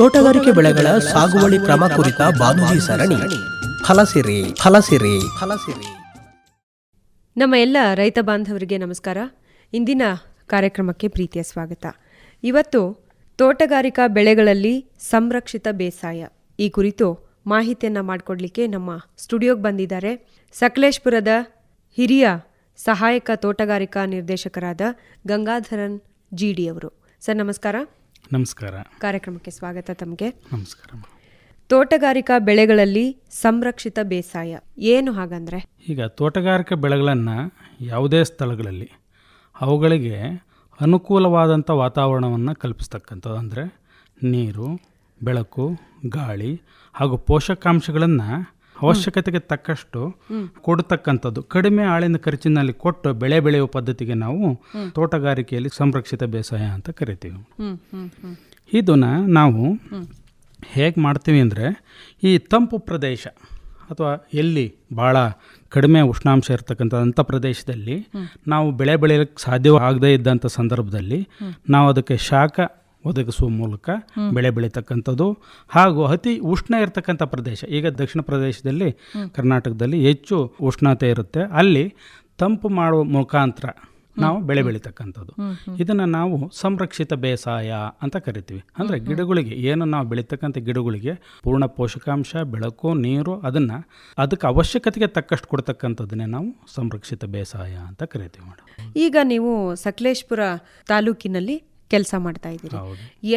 ತೋಟಗಾರಿಕೆ ಬೆಳೆಗಳ ಸಾಗುವಳಿ ಕ್ರಮ ಕುರಿತ ಬಾನುಲಿ ಸರಣಿ. ಫಲಸಿರಿ ಫಲಸಿರಿ ಫಲಸಿರಿ ನಮ್ಮ ಎಲ್ಲ ರೈತ ಬಾಂಧವರಿಗೆ ನಮಸ್ಕಾರ. ಇಂದಿನ ಕಾರ್ಯಕ್ರಮಕ್ಕೆ ಪ್ರೀತಿಯ ಸ್ವಾಗತ. ಇವತ್ತು ತೋಟಗಾರಿಕಾ ಬೆಳೆಗಳಲ್ಲಿ ಸಂರಕ್ಷಿತ ಬೇಸಾಯ ಈ ಕುರಿತು ಮಾಹಿತಿಯನ್ನು ಮಾಡಿಕೊಡ್ಲಿಕ್ಕೆ ನಮ್ಮ ಸ್ಟುಡಿಯೋಗೆ ಬಂದಿದ್ದಾರೆ ಸಕಲೇಶ್ಪುರದ ಹಿರಿಯ ಸಹಾಯಕ ತೋಟಗಾರಿಕಾ ನಿರ್ದೇಶಕರಾದ ಗಂಗಾಧರನ್ ಜಿಡಿ ಅವರು. ಸರ್, ನಮಸ್ಕಾರ. ನಮಸ್ಕಾರ. ಕಾರ್ಯಕ್ರಮಕ್ಕೆ ಸ್ವಾಗತ ತಮಗೆ. ನಮಸ್ಕಾರ ತೋಟಗಾರಿಕಾ ಬೆಳೆಗಳಲ್ಲಿ ಸಂರಕ್ಷಿತ ಬೇಸಾಯ ಏನು ಹಾಗಂದ್ರೆ? ಈಗ ತೋಟಗಾರಿಕಾ ಬೆಳೆಗಳನ್ನು ಯಾವುದೇ ಸ್ಥಳಗಳಲ್ಲಿ ಅವುಗಳಿಗೆ ಅನುಕೂಲವಾದಂಥ ವಾತಾವರಣವನ್ನು ಕಲ್ಪಿಸ್ತಕ್ಕಂಥದ್ದು ಅಂದರೆ ನೀರು ಬೆಳಕು ಗಾಳಿ ಹಾಗೂ ಪೋಷಕಾಂಶಗಳನ್ನು ಅವಶ್ಯಕತೆಗೆ ತಕ್ಕಷ್ಟು ಕೊಡತಕ್ಕಂಥದ್ದು. ಕಡಿಮೆ ಆಳಿನ ಖರ್ಚಿನಲ್ಲಿ ಕೊಟ್ಟು ಬೆಳೆ ಬೆಳೆಯುವ ಪದ್ಧತಿಗೆ ನಾವು ತೋಟಗಾರಿಕೆಯಲ್ಲಿ ಸಂರಕ್ಷಿತ ಬೇಸಾಯ ಅಂತ ಕರಿತೀವಿ. ಇದನ್ನು ನಾವು ಹೇಗೆ ಮಾಡ್ತೀವಿ ಅಂದರೆ ಈ ತಂಪು ಪ್ರದೇಶ ಅಥವಾ ಎಲ್ಲಿ ಭಾಳ ಕಡಿಮೆ ಉಷ್ಣಾಂಶ ಇರತಕ್ಕಂಥ ಅಂಥ ಪ್ರದೇಶದಲ್ಲಿ ನಾವು ಬೆಳೆ ಬೆಳೆಯಲಿಕ್ಕೆ ಸಾಧ್ಯವಾಗದೇ ಇದ್ದಂಥ ಸಂದರ್ಭದಲ್ಲಿ ನಾವು ಅದಕ್ಕೆ ಶಾಖ ಒದಗಿಸುವ ಮೂಲಕ ಬೆಳೆ ಬೆಳೀತಕ್ಕಂಥದ್ದು ಹಾಗೂ ಅತಿ ಉಷ್ಣ ಇರತಕ್ಕಂಥ ಪ್ರದೇಶ. ಈಗ ದಕ್ಷಿಣ ಪ್ರದೇಶದಲ್ಲಿ ಕರ್ನಾಟಕದಲ್ಲಿ ಹೆಚ್ಚು ಉಷ್ಣತೆ ಇರುತ್ತೆ. ಅಲ್ಲಿ ತಂಪು ಮಾಡುವ ಮುಖಾಂತರ ನಾವು ಬೆಳೆ ಬೆಳೀತಕ್ಕಂಥದ್ದು. ಇದನ್ನು ನಾವು ಸಂರಕ್ಷಿತ ಬೇಸಾಯ ಅಂತ ಕರಿತೀವಿ. ಅಂದರೆ ಗಿಡಗಳಿಗೆ ಏನು ನಾವು ಬೆಳೀತಕ್ಕಂಥ ಗಿಡಗಳಿಗೆ ಪೂರ್ಣ ಪೋಷಕಾಂಶ ಬೆಳಕು ನೀರು ಅದನ್ನು ಅದಕ್ಕೆ ಅವಶ್ಯಕತೆಗೆ ತಕ್ಕಷ್ಟು ಕೊಡ್ತಕ್ಕಂಥದ್ದನ್ನೇ ನಾವು ಸಂರಕ್ಷಿತ ಬೇಸಾಯ ಅಂತ ಕರಿತೀವಿ ಮೇಡಮ್. ಈಗ ನೀವು ಸಕಲೇಶ್ಪುರ ತಾಲೂಕಿನಲ್ಲಿ ಕೆಲಸ ಮಾಡ್ತಾ ಇದ್ದೀರಿ.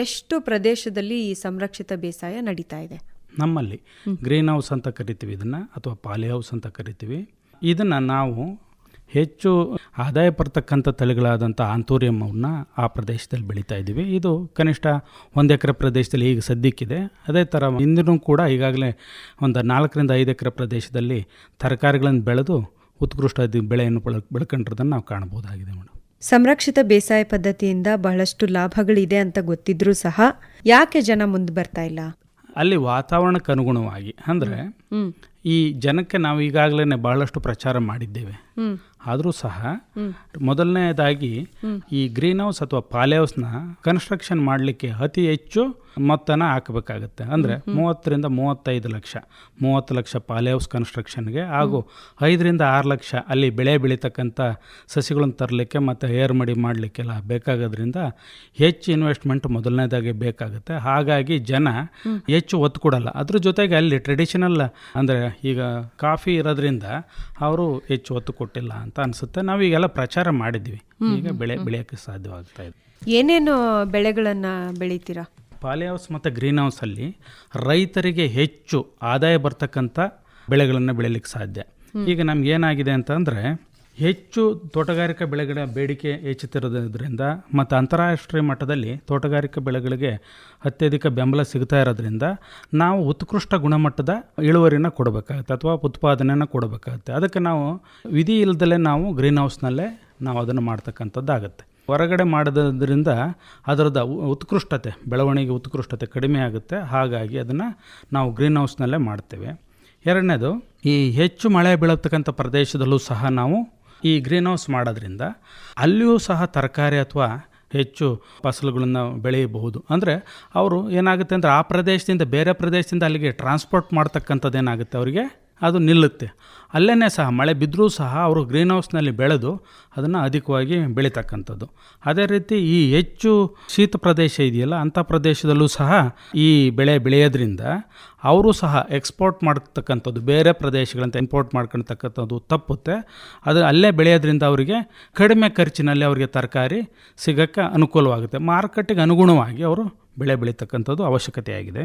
ಎಷ್ಟು ಪ್ರದೇಶದಲ್ಲಿ ಈ ಸಂರಕ್ಷಿತ ಬೇಸಾಯ ನಡೀತಾ ಇದೆ? ನಮ್ಮಲ್ಲಿ ಗ್ರೀನ್ ಹೌಸ್ ಅಂತ ಕರಿತೀವಿ ಇದನ್ನು ಅಥವಾ ಪಾಲಿ ಹೌಸ್ ಅಂತ ಕರಿತೀವಿ. ಇದನ್ನು ನಾವು ಹೆಚ್ಚು ಆದಾಯ ಬರ್ತಕ್ಕಂಥ ತಳಿಗಳಾದಂಥ ಆಂತೋರಿಯಮ್ಮವನ್ನು ಆ ಪ್ರದೇಶದಲ್ಲಿ ಬೆಳೀತಾ ಇದ್ದೀವಿ. ಇದು ಕನಿಷ್ಠ ಒಂದು ಎಕರೆ ಪ್ರದೇಶದಲ್ಲಿ ಈಗ ಸದ್ಯಕ್ಕಿದೆ. ಅದೇ ಥರ ಹಿಂದಿನೂ ಕೂಡ ಈಗಾಗಲೇ ಒಂದು ನಾಲ್ಕರಿಂದ ಐದು ಎಕರೆ ಪ್ರದೇಶದಲ್ಲಿ ತರಕಾರಿಗಳನ್ನು ಬೆಳೆದು ಉತ್ಕೃಷ್ಟ ಬೆಳೆಯನ್ನು ಬೆಳ ಬೆಳ್ಕೊಂಡಿರೋದನ್ನು ನಾವು ಕಾಣ್ಬೋದಾಗಿದೆ ಮೇಡಮ್. ಸಂರಕ್ಷಿತ ಬೇಸಾಯ ಪದ್ಧತಿಯಿಂದ ಬಹಳಷ್ಟು ಲಾಭಗಳಿದೆ ಅಂತ ಗೊತ್ತಿದ್ರೂ ಸಹ ಯಾಕೆ ಜನ ಮುಂದೆ ಬರ್ತಾ ಇಲ್ಲ? ಅಲ್ಲಿ ವಾತಾವರಣಕ್ಕೆ ಅನುಗುಣವಾಗಿ ಅಂದ್ರೆ ಈ ಜನಕ್ಕೆ ನಾವು ಈಗಾಗಲೇ ಬಹಳಷ್ಟು ಪ್ರಚಾರ ಮಾಡಿದ್ದೇವೆ. ಆದರೂ ಸಹ ಮೊದಲನೇದಾಗಿ ಈ ಗ್ರೀನ್ ಹೌಸ್ ಅಥವಾ ಪಾಲಿ ಹೌಸ್ನ ಕನ್ಸ್ಟ್ರಕ್ಷನ್ ಮಾಡಲಿಕ್ಕೆ ಅತಿ ಹೆಚ್ಚು ಮೊತ್ತನ ಹಾಕಬೇಕಾಗತ್ತೆ. ಅಂದರೆ ಮೂವತ್ತರಿಂದ ಮೂವತ್ತೈದು ಲಕ್ಷ. ಮೂವತ್ತು ಲಕ್ಷ ಪಾಲಿ ಹೌಸ್ ಕನ್ಸ್ಟ್ರಕ್ಷನ್ಗೆ ಹಾಗೂ ಐದರಿಂದ ಆರು ಲಕ್ಷ ಅಲ್ಲಿ ಬೆಳೆ ಬೆಳೀತಕ್ಕಂಥ ಸಸಿಗಳನ್ನು ತರಲಿಕ್ಕೆ ಮತ್ತು ಏರ್ ಮಡಿ ಮಾಡಲಿಕ್ಕೆಲ್ಲ ಬೇಕಾಗೋದ್ರಿಂದ ಹೆಚ್ಚು ಇನ್ವೆಸ್ಟ್ಮೆಂಟ್ ಮೊದಲನೇದಾಗಿ ಬೇಕಾಗುತ್ತೆ. ಹಾಗಾಗಿ ಜನ ಹೆಚ್ಚು ಒತ್ತು ಕೊಡಲ್ಲ. ಅದ್ರ ಜೊತೆಗೆ ಅಲ್ಲಿ ಟ್ರೆಡಿಷನಲ್ ಅಂದರೆ ಈಗ ಕಾಫಿ ಇರೋದ್ರಿಂದ ಅವರು ಹೆಚ್ಚು ಒತ್ತು ಕೊಟ್ಟಿಲ್ಲ ಅಂತ. ಅನಿಸುತ್ತೆ. ನಾವು ಈಗೆಲ್ಲ ಪ್ರಚಾರ ಮಾಡಿದ್ವಿ ಈಗ ಬೆಳೆ ಬೆಳೆಯೋಕ್ಕೆ ಸಾಧ್ಯವಾಗ್ತಾ ಇದೆ. ಏನೇನು ಬೆಳೆಗಳನ್ನ ಬೆಳಿತೀರಾ? ಪಾಲಿ ಹೌಸ್ ಮತ್ತು ಗ್ರೀನ್ ಹೌಸಲ್ಲಿ ರೈತರಿಗೆ ಹೆಚ್ಚು ಆದಾಯ ಬರ್ತಕ್ಕಂಥ ಬೆಳೆಗಳನ್ನು ಬೆಳೀಲಿಕ್ಕೆ ಸಾಧ್ಯ. ಈಗ ನಮ್ಗೆ ಏನಾಗಿದೆ ಅಂತಂದರೆ ಹೆಚ್ಚು ತೋಟಗಾರಿಕಾ ಬೆಳೆಗಳ ಬೇಡಿಕೆ ಹೆಚ್ಚುತ್ತಿರೋದ್ರಿಂದ ಮತ್ತು ಅಂತಾರಾಷ್ಟ್ರೀಯ ಮಟ್ಟದಲ್ಲಿ ತೋಟಗಾರಿಕಾ ಬೆಳೆಗಳಿಗೆ ಅತ್ಯಧಿಕ ಬೆಂಬಲ ಸಿಗ್ತಾ ಇರೋದ್ರಿಂದ ನಾವು ಉತ್ಕೃಷ್ಟ ಗುಣಮಟ್ಟದ ಇಳುವರಿನ ಕೊಡಬೇಕಾಗುತ್ತೆ ಅಥವಾ ಉತ್ಪಾದನೆಯನ್ನು ಕೊಡಬೇಕಾಗುತ್ತೆ. ಅದಕ್ಕೆ ನಾವು ವಿಧಿ ಇಲ್ಲದಲ್ಲೇ ನಾವು ಗ್ರೀನ್ ಹೌಸ್ನಲ್ಲೇ ನಾವು ಅದನ್ನು ಮಾಡ್ತಕ್ಕಂಥದ್ದಾಗತ್ತೆ. ಹೊರಗಡೆ ಮಾಡೋದ್ರಿಂದ ಅದರದ ಉತ್ಕೃಷ್ಟತೆ, ಬೆಳವಣಿಗೆ ಉತ್ಕೃಷ್ಟತೆ ಕಡಿಮೆ ಆಗುತ್ತೆ. ಹಾಗಾಗಿ ಅದನ್ನು ನಾವು ಗ್ರೀನ್ ಹೌಸ್ನಲ್ಲೇ ಮಾಡ್ತೇವೆ. ಎರಡನೇದು, ಈ ಹೆಚ್ಚು ಮಳೆ ಬೀಳತಕ್ಕಂಥ ಪ್ರದೇಶದಲ್ಲೂ ಸಹ ನಾವು ಈ ಗ್ರೀನ್ ಹೌಸ್ ಮಾಡೋದ್ರಿಂದ ಅಲ್ಲಿಯೂ ಸಹ ತರಕಾರಿ ಅಥವಾ ಹೆಚ್ಚು ಫಸಲುಗಳನ್ನು ಬೆಳೆಯಬಹುದು. ಅಂದರೆ ಅವರು ಏನಾಗುತ್ತೆ ಅಂದರೆ ಆ ಪ್ರದೇಶದಿಂದ ಬೇರೆ ಪ್ರದೇಶದಿಂದ ಅಲ್ಲಿಗೆ ಟ್ರಾನ್ಸ್ಪೋರ್ಟ್ ಮಾಡ್ತಕ್ಕಂಥದ್ದು ಏನಾಗುತ್ತೆ ಅವರಿಗೆ? ಅದು ನಿಲ್ಲುತ್ತೆ. ಅಲ್ಲೇ ಸಹ ಮಳೆ ಬಿದ್ದರೂ ಸಹ ಅವರು ಗ್ರೀನ್ ಹೌಸ್ನಲ್ಲಿ ಬೆಳೆದು ಅದನ್ನು ಅಧಿಕವಾಗಿ ಬೆಳೀತಕ್ಕಂಥದ್ದು. ಅದೇ ರೀತಿ ಈ ಹೆಚ್ಚು ಶೀತ ಪ್ರದೇಶ ಇದೆಯಲ್ಲ, ಅಂಥ ಪ್ರದೇಶದಲ್ಲೂ ಸಹ ಈ ಬೆಳೆ ಬೆಳೆಯೋದ್ರಿಂದ ಅವರು ಸಹ ಎಕ್ಸ್ಪೋರ್ಟ್ ಮಾಡ್ತಕ್ಕಂಥದ್ದು, ಬೇರೆ ಪ್ರದೇಶಗಳಂತ ಇಂಪೋರ್ಟ್ ಮಾಡ್ಕೊಳ್ತಕ್ಕಂಥದ್ದು ತಪ್ಪುತ್ತೆ. ಅದು ಅಲ್ಲೇ ಬೆಳೆಯೋದ್ರಿಂದ ಅವರಿಗೆ ಕಡಿಮೆ ಖರ್ಚಿನಲ್ಲಿ ಅವರಿಗೆ ತರಕಾರಿ ಸಿಗೋಕ್ಕೆ ಅನುಕೂಲವಾಗುತ್ತೆ. ಮಾರುಕಟ್ಟೆಗೆ ಅನುಗುಣವಾಗಿ ಅವರು ಬೆಳೆ ಬೆಳೀತಕ್ಕಂಥದ್ದು ಅವಶ್ಯಕತೆಯಾಗಿದೆ.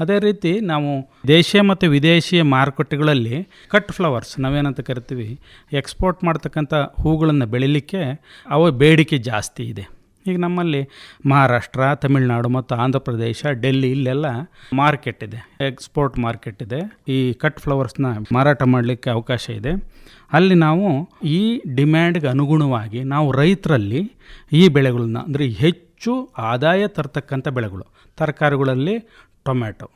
ಅದೇ ರೀತಿ ನಾವು ದೇಶೀಯ ಮತ್ತು ವಿದೇಶಿಯ ಮಾರುಕಟ್ಟೆಗಳಲ್ಲಿ ಕಟ್ ಫ್ಲವರ್ಸ್ ನಾವೇನಂತ ಕರಿತೀವಿ, ಎಕ್ಸ್ಪೋರ್ಟ್ ಮಾಡ್ತಕ್ಕಂಥ ಹೂಗಳನ್ನು ಬೆಳೀಲಿಕ್ಕೆ ಅವ ಬೇಡಿಕೆ ಜಾಸ್ತಿ ಇದೆ. ಈಗ ನಮ್ಮಲ್ಲಿ ಮಹಾರಾಷ್ಟ್ರ, ತಮಿಳುನಾಡು ಮತ್ತು ಆಂಧ್ರ ಪ್ರದೇಶ, ಡೆಲ್ಲಿ ಇಲ್ಲೆಲ್ಲ ಮಾರ್ಕೆಟ್ ಇದೆ ಎಕ್ಸ್ಪೋರ್ಟ್ ಮಾರ್ಕೆಟ್ ಇದೆ. ಈ ಕಟ್ ಫ್ಲವರ್ಸ್ನ ಮಾರಾಟ ಮಾಡಲಿಕ್ಕೆ ಅವಕಾಶ ಇದೆ. ಅಲ್ಲಿ ನಾವು ಈ ಡಿಮ್ಯಾಂಡ್ಗೆ ಅನುಗುಣವಾಗಿ ನಾವು ರೈತರಲ್ಲಿ ಈ ಬೆಳೆಗಳನ್ನ ಅಂದರೆ ಹೆಚ್ಚು ಆದಾಯ ತರ್ತಕ್ಕಂಥ ಬೆಳೆಗಳು, ತರಕಾರಿಗಳಲ್ಲಿ ಟೊಮ್ಯಾಟೊ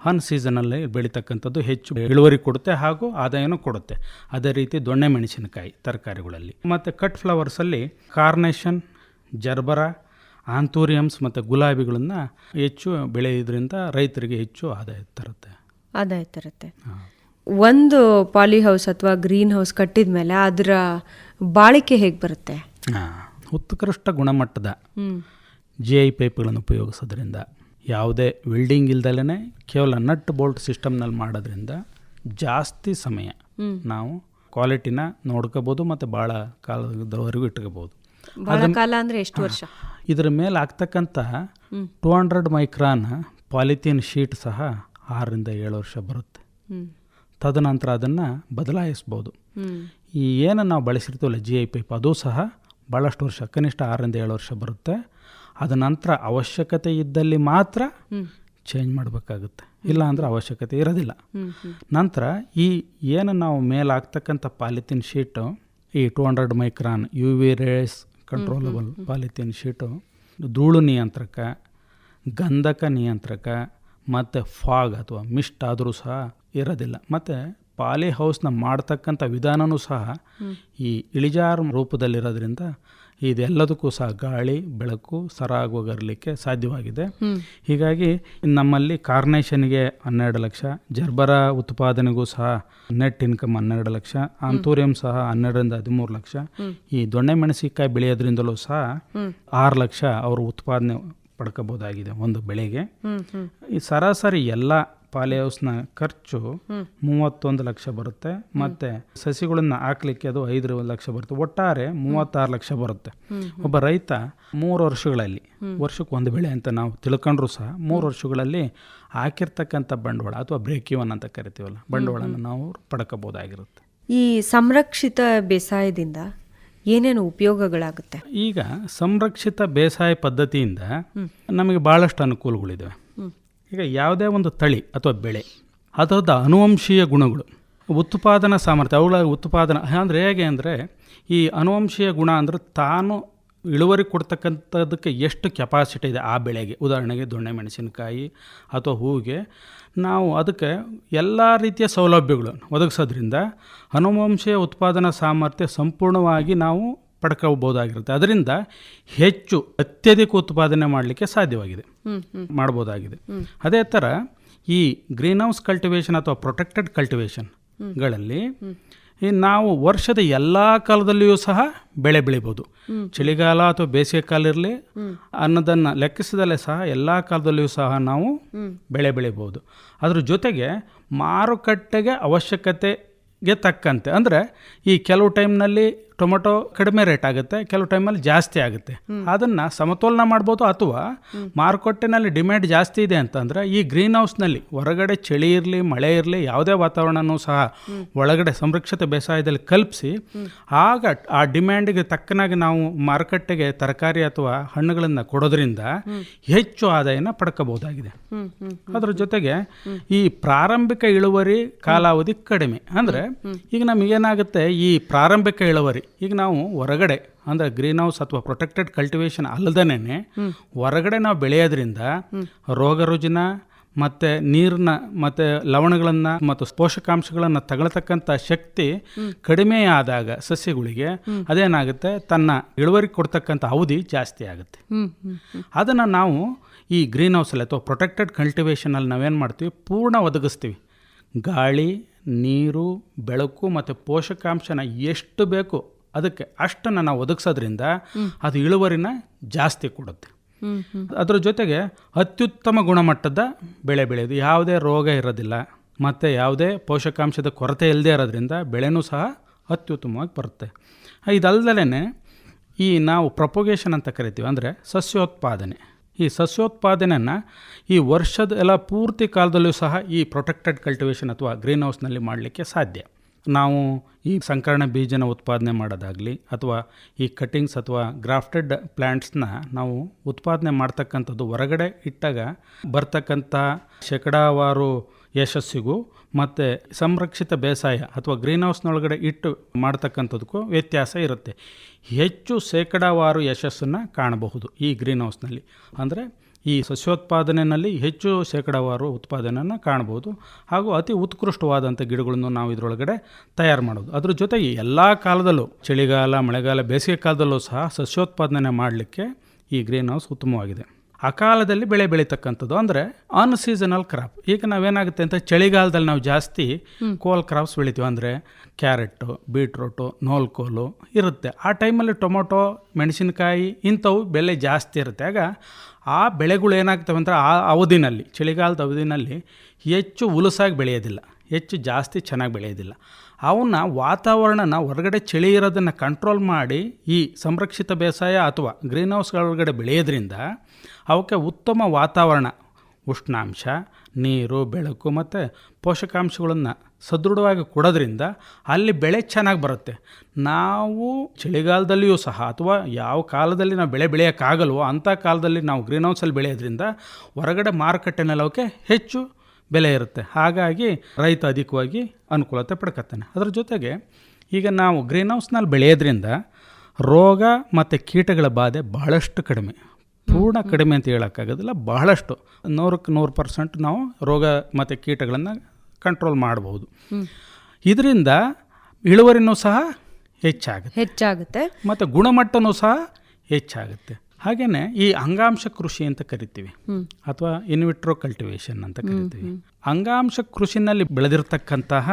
ಅನ್ ಸೀಸನಲ್ಲಿ ಬೆಳೀತಕ್ಕಂಥದ್ದು ಹೆಚ್ಚು ಇಳುವರಿ ಕೊಡುತ್ತೆ ಹಾಗೂ ಆದಾಯನೂ ಕೊಡುತ್ತೆ. ಅದೇ ರೀತಿ ದೊಣ್ಣೆ ಮೆಣಸಿನಕಾಯಿ ತರಕಾರಿಗಳಲ್ಲಿ. ಮತ್ತು ಕಟ್ ಫ್ಲವರ್ಸಲ್ಲಿ ಕಾರ್ನೇಷನ್ ಜರ್ಬರ ಆಂಥೋರಿಯಮ್ಸ್ ಮತ್ತು ಗುಲಾಬಿಗಳನ್ನು ಹೆಚ್ಚು ಬೆಳೆಯೋದ್ರಿಂದ ರೈತರಿಗೆ ಹೆಚ್ಚು ಆದಾಯ ತರುತ್ತೆ. ಆದಾಯ ತರುತ್ತೆ. ಒಂದು ಪಾಲಿ ಹೌಸ್ ಅಥವಾ ಗ್ರೀನ್ ಹೌಸ್ ಕಟ್ಟಿದ ಮೇಲೆ ಅದರ ಬಾಳಿಕೆ ಹೇಗೆ ಬರುತ್ತೆ? ಹಾಂ ಉತ್ಕೃಷ್ಟ ಗುಣಮಟ್ಟದ ಜಿ ಐ ಪೈಪ್ಗಳನ್ನು ಉಪಯೋಗಿಸೋದ್ರಿಂದ ಯಾವುದೇ ವೆಲ್ಡಿಂಗ್ ಇಲ್ದಲೇ ಕೇವಲ ನಟ್ ಬೋಲ್ಟ್ ಸಿಸ್ಟಮ್ನಲ್ಲಿ ಮಾಡೋದ್ರಿಂದ ಜಾಸ್ತಿ ಸಮಯ ನಾವು ಕ್ವಾಲಿಟಿನ ನೋಡ್ಕೋಬೋದು ಮತ್ತು ಭಾಳ ಕಾಲದವರೆಗೂ ಇಟ್ಕೋಬೋದು. ಕಾಲ ಅಂದ್ರೆ ಎಷ್ಟು ವರ್ಷ? ಇದರ ಮೇಲೆ ಆಗ್ತಕ್ಕಂಥ two hundred micron polythene sheet ಸಹ ಆರರಿಂದ ಏಳು ವರ್ಷ ಬರುತ್ತೆ. ತದನಂತರ ಅದನ್ನು ಬದಲಾಯಿಸ್ಬೋದು. ಈ ಏನು ನಾವು ಬಳಸಿರ್ತೀವಲ್ಲ ಜಿ ಐ ಪೈಪ್ ಅದು ಸಹ ಭಾಳಷ್ಟು ವರ್ಷ ಕನಿಷ್ಠ ಆರರಿಂದ ಏಳು ವರ್ಷ ಬರುತ್ತೆ. ಅದ ನಂತರ ಅವಶ್ಯಕತೆ ಇದ್ದಲ್ಲಿ ಮಾತ್ರ ಚೇಂಜ್ ಮಾಡಬೇಕಾಗುತ್ತೆ. ಇಲ್ಲ ಅಂದರೆ ಅವಶ್ಯಕತೆ ಇರೋದಿಲ್ಲ. ನಂತರ ಈ ಏನು ನಾವು ಮೇಲಾಗ್ತಕ್ಕಂಥ ಪಾಲಿಥಿನ್ ಶೀಟು ಈ two hundred micron U V rays controllable polythene sheet. ಧೂಳು ನಿಯಂತ್ರಕ ಗಂಧಕ ನಿಯಂತ್ರಕ ಮತ್ತು ಫಾಗ್ ಅಥವಾ ಮಿಸ್ಟ್ ಆದರೂ ಸಹ ಇರೋದಿಲ್ಲ. ಮತ್ತು ಪಾಲಿ ಹೌಸ್ನ ಮಾಡ್ತಕ್ಕಂಥ ವಿಧಾನವೂ ಸಹ ಈ ಇಳಿಜಾರು ರೂಪದಲ್ಲಿರೋದ್ರಿಂದ ಇದೆಲ್ಲದಕ್ಕೂ ಸಹ ಗಾಳಿ ಬೆಳಕು ಸರಾಗೋಗರಲಿಕ್ಕೆ ಸಾಧ್ಯವಾಗಿದೆ. ಹೀಗಾಗಿ ನಮ್ಮಲ್ಲಿ ಕಾರ್ನೇಷನ್ಗೆ ಹನ್ನೆರಡು ಲಕ್ಷ ಜರ್ಬರ ಉತ್ಪಾದನೆಗೂ ಸಹ ನೆಟ್ ಇನ್ಕಮ್ ಹನ್ನೆರಡು ಲಕ್ಷ ಆಂತೂರಿಯಂ ಸಹ ಹನ್ನೆರಡರಿಂದ ಹದಿಮೂರು ಲಕ್ಷ. ಈ ದೊಣ್ಣೆ ಮೆಣಸಿನಕಾಯಿ ಬೆಳೆಯೋದ್ರಿಂದಲೂ ಸಹ ಆರು ಲಕ್ಷ ಅವರು ಉತ್ಪಾದನೆ ಪಡ್ಕೋಬೋದಾಗಿದೆ ಒಂದು ಬೆಳೆಗೆ. ಈ ಸರಾಸರಿ ಎಲ್ಲ ಪಾಲಿ ಹೌಸ್ನ ಖರ್ಚು ಮೂವತ್ತೊಂದು ಲಕ್ಷ ಬರುತ್ತೆ. ಮತ್ತೆ ಸಸಿಗಳನ್ನ ಹಾಕ್ಲಿಕ್ಕೆ ಅದು ಐದು ಲಕ್ಷ ಬರುತ್ತೆ. ಒಟ್ಟಾರೆ ಮೂವತ್ತಾರು ಲಕ್ಷ ಬರುತ್ತೆ. ಒಬ್ಬ ರೈತ ಮೂರು ವರ್ಷಗಳಲ್ಲಿ ವರ್ಷಕ್ಕೆ ಒಂದು ಬೆಳೆ ಅಂತ ನಾವು ತಿಳ್ಕೊಂಡ್ರು ಸಹ ಮೂರು ವರ್ಷಗಳಲ್ಲಿ ಹಾಕಿರ್ತಕ್ಕಂಥ ಬಂಡವಾಳ ಅಥವಾ ಬ್ರೇಕ್ ಇವನ್ ಅಂತ ಕರಿತೀವಲ್ಲ ಬಂಡವಾಳನ ನಾವು ಪಡ್ಕೋಬಹುದಾಗಿರುತ್ತೆ. ಈ ಸಂರಕ್ಷಿತ ಬೇಸಾಯದಿಂದ ಏನೇನು ಉಪಯೋಗಗಳಾಗುತ್ತೆ? ಈಗ ಸಂರಕ್ಷಿತ ಬೇಸಾಯ ಪದ್ಧತಿಯಿಂದ ನಮಗೆ ಭಾಳಷ್ಟು ಅನುಕೂಲಗಳಿದ್ದಾವೆ ಈಗ ಯಾವುದೇ ಒಂದು ತಳಿ ಅಥವಾ ಬೆಳೆ ಅದರದ ಅನುವಂಶೀಯ ಗುಣಗಳು, ಉತ್ಪಾದನಾ ಸಾಮರ್ಥ್ಯ, ಅವುಗಳ ಉತ್ಪಾದನಾ, ಅಂದರೆ ಹೇಗೆ ಅಂದರೆ ಈ ಅನುವಂಶೀಯ ಗುಣ ಅಂದರೆ ತಾನು ಇಳುವರಿ ಕೊಡ್ತಕ್ಕಂಥದ್ದಕ್ಕೆ ಎಷ್ಟು ಕೆಪಾಸಿಟಿ ಇದೆ ಆ ಬೆಳೆಗೆ. ಉದಾಹರಣೆಗೆ ದೊಣ್ಣೆ ಮೆಣಸಿನಕಾಯಿ ಅಥವಾ ಹೂವಿಗೆ ನಾವು ಅದಕ್ಕೆ ಎಲ್ಲ ರೀತಿಯ ಸೌಲಭ್ಯಗಳು ಒದಗಿಸೋದ್ರಿಂದ ಅನುವಂಶೀಯ ಉತ್ಪಾದನಾ ಸಾಮರ್ಥ್ಯ ಸಂಪೂರ್ಣವಾಗಿ ನಾವು ಪಡ್ಕೋಬೋದಾಗಿರುತ್ತೆ ಅದರಿಂದ ಹೆಚ್ಚು ಅತ್ಯಧಿಕ ಉತ್ಪಾದನೆ ಮಾಡಲಿಕ್ಕೆ ಸಾಧ್ಯವಾಗಿದೆ. ಮಾಡ್ಬೋದಾಗಿದೆ. ಅದೇ ಥರ ಈ ಗ್ರೀನ್ ಹೌಸ್ ಕಲ್ಟಿವೇಷನ್ ಅಥವಾ ಪ್ರೊಟೆಕ್ಟೆಡ್ ಕಲ್ಟಿವೇಷನ್ಗಳಲ್ಲಿ ಈ ನಾವು ವರ್ಷದ ಎಲ್ಲ ಕಾಲದಲ್ಲಿಯೂ ಸಹ ಬೆಳೆ ಬೆಳಿಬೋದು. ಚಳಿಗಾಲ ಅಥವಾ ಬೇಸಿಗೆ ಕಾಲ ಇರಲಿ ಅನ್ನೋದನ್ನು ಲೆಕ್ಕಿಸಿದಲ್ಲೇ ಸಹ ಎಲ್ಲ ಕಾಲದಲ್ಲಿಯೂ ಸಹ ನಾವು ಬೆಳೆ ಬೆಳಿಬೋದು. ಅದ್ರ ಜೊತೆಗೆ ಮಾರುಕಟ್ಟೆಗೆ ಅವಶ್ಯಕತೆಗೆ ತಕ್ಕಂತೆ. ಅಂದರೆ ಈ ಕೆಲವು ಟೈಮ್ನಲ್ಲಿ ಟೊಮೆಟೊ ಕಡಿಮೆ ರೇಟ್ ಆಗುತ್ತೆ ಕೆಲವು ಟೈಮಲ್ಲಿ ಜಾಸ್ತಿ ಆಗುತ್ತೆ. ಅದನ್ನು ಸಮತೋಲನ ಮಾಡ್ಬೋದು ಅಥವಾ ಮಾರುಕಟ್ಟೆನಲ್ಲಿ ಡಿಮ್ಯಾಂಡ್ ಜಾಸ್ತಿ ಇದೆ ಅಂತಂದರೆ ಈ ಗ್ರೀನ್ ಹೌಸ್ನಲ್ಲಿ ಹೊರಗಡೆ ಚಳಿ ಇರಲಿ ಮಳೆ ಇರಲಿ ಯಾವುದೇ ವಾತಾವರಣನೂ ಸಹ ಒಳಗಡೆ ಸಂರಕ್ಷಿತ ಬೇಸಾಯದಲ್ಲಿ ಕಲ್ಪಿಸಿ ಆಗ ಆ ಡಿಮ್ಯಾಂಡಿಗೆ ತಕ್ಕನಾಗಿ ನಾವು ಮಾರುಕಟ್ಟೆಗೆ ತರಕಾರಿ ಅಥವಾ ಹಣ್ಣುಗಳನ್ನು ಕೊಡೋದ್ರಿಂದ ಹೆಚ್ಚು ಆದಾಯನ ಪಡ್ಕೋಬಹುದಾಗಿದೆ. ಅದರ ಜೊತೆಗೆ ಈ ಪ್ರಾರಂಭಿಕ ಇಳುವರಿ ಕಾಲಾವಧಿ ಕಡಿಮೆ. ಅಂದರೆ ಈಗ ನಮಗೇನಾಗುತ್ತೆ ಈ ಪ್ರಾರಂಭಿಕ ಇಳುವರಿ ಈಗ ನಾವು ಹೊರಗಡೆ ಅಂದರೆ ಗ್ರೀನ್ ಹೌಸ್ ಅಥವಾ ಪ್ರೊಟೆಕ್ಟೆಡ್ ಕಲ್ಟಿವೇಶನ್ ಅಲ್ಲದೇನೆ ಹೊರಗಡೆ ನಾವು ಬೆಳೆಯೋದ್ರಿಂದ ರೋಗ ರುಜಿನ ಮತ್ತು ನೀರನ್ನ ಮತ್ತು ಲವಣಗಳನ್ನು ಮತ್ತು ಪೋಷಕಾಂಶಗಳನ್ನು ತಗೊಳ್ತಕ್ಕಂಥ ಶಕ್ತಿ ಕಡಿಮೆ ಆದಾಗ ಸಸ್ಯಗಳಿಗೆ ಅದೇನಾಗುತ್ತೆ? ತನ್ನ ಇಳುವರಿ ಕೊಡ್ತಕ್ಕಂಥ ಅವಧಿ ಜಾಸ್ತಿ ಆಗುತ್ತೆ. ಅದನ್ನು ನಾವು ಈ ಗ್ರೀನ್ ಹೌಸಲ್ಲಿ ಅಥವಾ ಪ್ರೊಟೆಕ್ಟೆಡ್ ಕಲ್ಟಿವೇಷನಲ್ಲಿ ನಾವೇನು ಮಾಡ್ತೀವಿ? ಪೂರ್ಣ ಒದಗಿಸ್ತೀವಿ. ಗಾಳಿ ನೀರು ಬೆಳಕು ಮತ್ತು ಪೋಷಕಾಂಶನ ಎಷ್ಟು ಬೇಕು ಅದಕ್ಕೆ ಅಷ್ಟನ್ನು ನಾವು ಒದಗಿಸೋದ್ರಿಂದ ಅದು ಇಳುವರಿನ ಜಾಸ್ತಿ ಕೊಡುತ್ತೆ. ಅದರ ಜೊತೆಗೆ ಅತ್ಯುತ್ತಮ ಗುಣಮಟ್ಟದ ಬೆಳೆ ಬೆಳೆಯೋದು ಯಾವುದೇ ರೋಗ ಇರೋದಿಲ್ಲ ಮತ್ತು ಯಾವುದೇ ಪೋಷಕಾಂಶದ ಕೊರತೆ ಇಲ್ಲದೆ ಇರೋದ್ರಿಂದ ಬೆಳೆನೂ ಸಹ ಅತ್ಯುತ್ತಮವಾಗಿ ಬರುತ್ತೆ. ಇದಲ್ದಲೇ ಈ ನಾವು ಪ್ರಪೊಗೇಷನ್ ಅಂತ ಕರಿತೀವಿ ಅಂದರೆ ಸಸ್ಯೋತ್ಪಾದನೆ. ಈ ಸಸ್ಯೋತ್ಪಾದನೆಯನ್ನು ಈ ವರ್ಷದ ಎಲ್ಲ ಪೂರ್ತಿ ಕಾಲದಲ್ಲೂ ಸಹ ಈ ಪ್ರೊಟೆಕ್ಟೆಡ್ ಕಲ್ಟಿವೇಷನ್ ಅಥವಾ ಗ್ರೀನ್ ಹೌಸ್ನಲ್ಲಿ ಮಾಡಲಿಕ್ಕೆ ಸಾಧ್ಯ. ನಾವು ಈ ಸಂಕರಣ ಬೀಜನ ಉತ್ಪಾದನೆ ಮಾಡೋದಾಗಲಿ ಅಥವಾ ಈ ಕಟಿಂಗ್ಸ್ ಅಥವಾ ಗ್ರಾಫ್ಟೆಡ್ ಪ್ಲ್ಯಾಂಟ್ಸ್ನ ನಾವು ಉತ್ಪಾದನೆ ಮಾಡ್ತಕ್ಕಂಥದ್ದು ಹೊರಗಡೆ ಇಟ್ಟಾಗ ಬರ್ತಕ್ಕಂಥ ಶೇಕಡಾವಾರು ಯಶಸ್ಸಿಗೂ ಮತ್ತು ಸಂರಕ್ಷಿತ ಬೇಸಾಯ ಅಥವಾ ಗ್ರೀನ್ ಹೌಸ್ನೊಳಗಡೆ ಇಟ್ಟು ಮಾಡ್ತಕ್ಕಂಥದ್ದಕ್ಕೂ ವ್ಯತ್ಯಾಸ ಇರುತ್ತೆ. ಹೆಚ್ಚು ಶೇಕಡಾವಾರು ಯಶಸ್ಸನ್ನು ಕಾಣಬಹುದು ಈ ಗ್ರೀನ್ ಹೌಸ್ನಲ್ಲಿ ಅಂದರೆ ಈ ಸಸ್ಯೋತ್ಪಾದನೆಯಲ್ಲಿ ಹೆಚ್ಚು ಶೇಕಡಾವಾರು ಉತ್ಪಾದನೆಯನ್ನು ಕಾಣ್ಬೋದು ಹಾಗೂ ಅತಿ ಉತ್ಕೃಷ್ಟವಾದಂಥ ಗಿಡಗಳನ್ನು ನಾವು ಇದರೊಳಗಡೆ ತಯಾರು ಮಾಡೋದು. ಅದ್ರ ಜೊತೆಗೆ ಎಲ್ಲ ಕಾಲದಲ್ಲೂ ಚಳಿಗಾಲ ಮಳೆಗಾಲ ಬೇಸಿಗೆ ಕಾಲದಲ್ಲೂ ಸಹ ಸಸ್ಯೋತ್ಪಾದನೆ ಮಾಡಲಿಕ್ಕೆ ಈ ಗ್ರೀನ್ ಹೌಸ್ ಉತ್ತಮವಾಗಿದೆ ಅಕಾಲದಲ್ಲಿ ಬೆಳೆ ಬೆಳೀತಕ್ಕಂಥದ್ದು ಅಂದರೆ ಅನ್ ಸೀಸನಲ್ ಕ್ರಾಪ್. ಈಗ ನಾವೇನಾಗುತ್ತೆ ಅಂತ ಚಳಿಗಾಲದಲ್ಲಿ ನಾವು ಜಾಸ್ತಿ ಕೋಲ್ ಕ್ರಾಪ್ಸ್ ಬೆಳಿತೀವಿ ಅಂದರೆ ಕ್ಯಾರೆಟು ಬೀಟ್ರೂಟು ನೋಲ್ಕೋಲು ಇರುತ್ತೆ. ಆ ಟೈಮಲ್ಲಿ ಟೊಮೊಟೊ ಮೆಣಸಿನಕಾಯಿ ಇಂಥವು ಬೆಲೆ ಜಾಸ್ತಿ ಇರುತ್ತೆ. ಆಗ ಆ ಬೆಳೆಗಳು ಏನಾಗ್ತವೆ ಅಂದರೆ ಆ ಅವಧಿನಲ್ಲಿ, ಚಳಿಗಾಲದ ಅವಧಿನಲ್ಲಿ ಹೆಚ್ಚು ಉಲಸಾಗಿ ಬೆಳೆಯೋದಿಲ್ಲ, ಹೆಚ್ಚು ಜಾಸ್ತಿ ಚೆನ್ನಾಗಿ ಬೆಳೆಯೋದಿಲ್ಲ. ಅವನ್ನ ವಾತಾವರಣನ ಹೊರಗಡೆ ಚಳಿ ಇರೋದನ್ನು ಕಂಟ್ರೋಲ್ ಮಾಡಿ ಈ ಸಂರಕ್ಷಿತ ಬೇಸಾಯ ಅಥವಾ ಗ್ರೀನ್ ಹೌಸ್ಗಳೊಳಗಡೆ ಬೆಳೆಯೋದ್ರಿಂದ ಅವಕ್ಕೆ ಉತ್ತಮ ವಾತಾವರಣ, ಉಷ್ಣಾಂಶ, ನೀರು, ಬೆಳಕು ಮತ್ತು ಪೋಷಕಾಂಶಗಳನ್ನು ಸದೃಢವಾಗಿ ಕೊಡೋದ್ರಿಂದ ಅಲ್ಲಿ ಬೆಳೆ ಚೆನ್ನಾಗಿ ಬರುತ್ತೆ. ನಾವು ಚಳಿಗಾಲದಲ್ಲಿಯೂ ಸಹ ಅಥವಾ ಯಾವ ಕಾಲದಲ್ಲಿ ನಾವು ಬೆಳೆ ಬೆಳೆಯೋಕ್ಕಾಗಲ್ವೋ ಅಂಥ ಕಾಲದಲ್ಲಿ ನಾವು ಗ್ರೀನ್ ಹೌಸಲ್ಲಿ ಬೆಳೆಯೋದ್ರಿಂದ ಹೊರಗಡೆ ಮಾರುಕಟ್ಟೆನಲ್ಲಿ ಅವಕ್ಕೆ ಹೆಚ್ಚು ಬೆಲೆ ಇರುತ್ತೆ. ಹಾಗಾಗಿ ರೈತ ಅಧಿಕವಾಗಿ ಅನುಕೂಲತೆ ಪಡ್ಕೊತಾನೆ. ಅದರ ಜೊತೆಗೆ ಈಗ ನಾವು ಗ್ರೀನ್ ಹೌಸ್ನಲ್ಲಿ ಬೆಳೆಯೋದ್ರಿಂದ ರೋಗ ಮತ್ತು ಕೀಟಗಳ ಬಾಧೆ ಬಹಳಷ್ಟು ಕಡಿಮೆ. ಪೂರ್ಣ ಕಡಿಮೆ ಅಂತ ಹೇಳೋಕ್ಕಾಗೋದಿಲ್ಲ, ಬಹಳಷ್ಟು. ನೂರಕ್ಕೆ ನೂರು ಪರ್ಸೆಂಟ್ ನಾವು ರೋಗ ಮತ್ತು ಕೀಟಗಳನ್ನು ಕಂಟ್ರೋಲ್ ಮಾಡ್ಬೋದು. ಇದರಿಂದ ಇಳುವರಿನೂ ಸಹ ಹೆಚ್ಚಾಗುತ್ತೆ. ಹೆಚ್ಚಾಗುತ್ತೆ. ಮತ್ತು ಗುಣಮಟ್ಟನೂ ಸಹ ಹೆಚ್ಚಾಗುತ್ತೆ. ಹಾಗೇನೆ ಈ ಅಂಗಾಂಶ ಕೃಷಿ ಅಂತ ಕರಿತೀವಿ. ಅಥವಾ ಇನ್ವಿಟ್ರೋ ಕಲ್ಟಿವೇಶನ್ ಅಂತ ಕರಿತೀವಿ. ಅಂಗಾಂಶ ಕೃಷಿನಲ್ಲಿ ಬೆಳೆದಿರ್ತಕ್ಕಂತಹ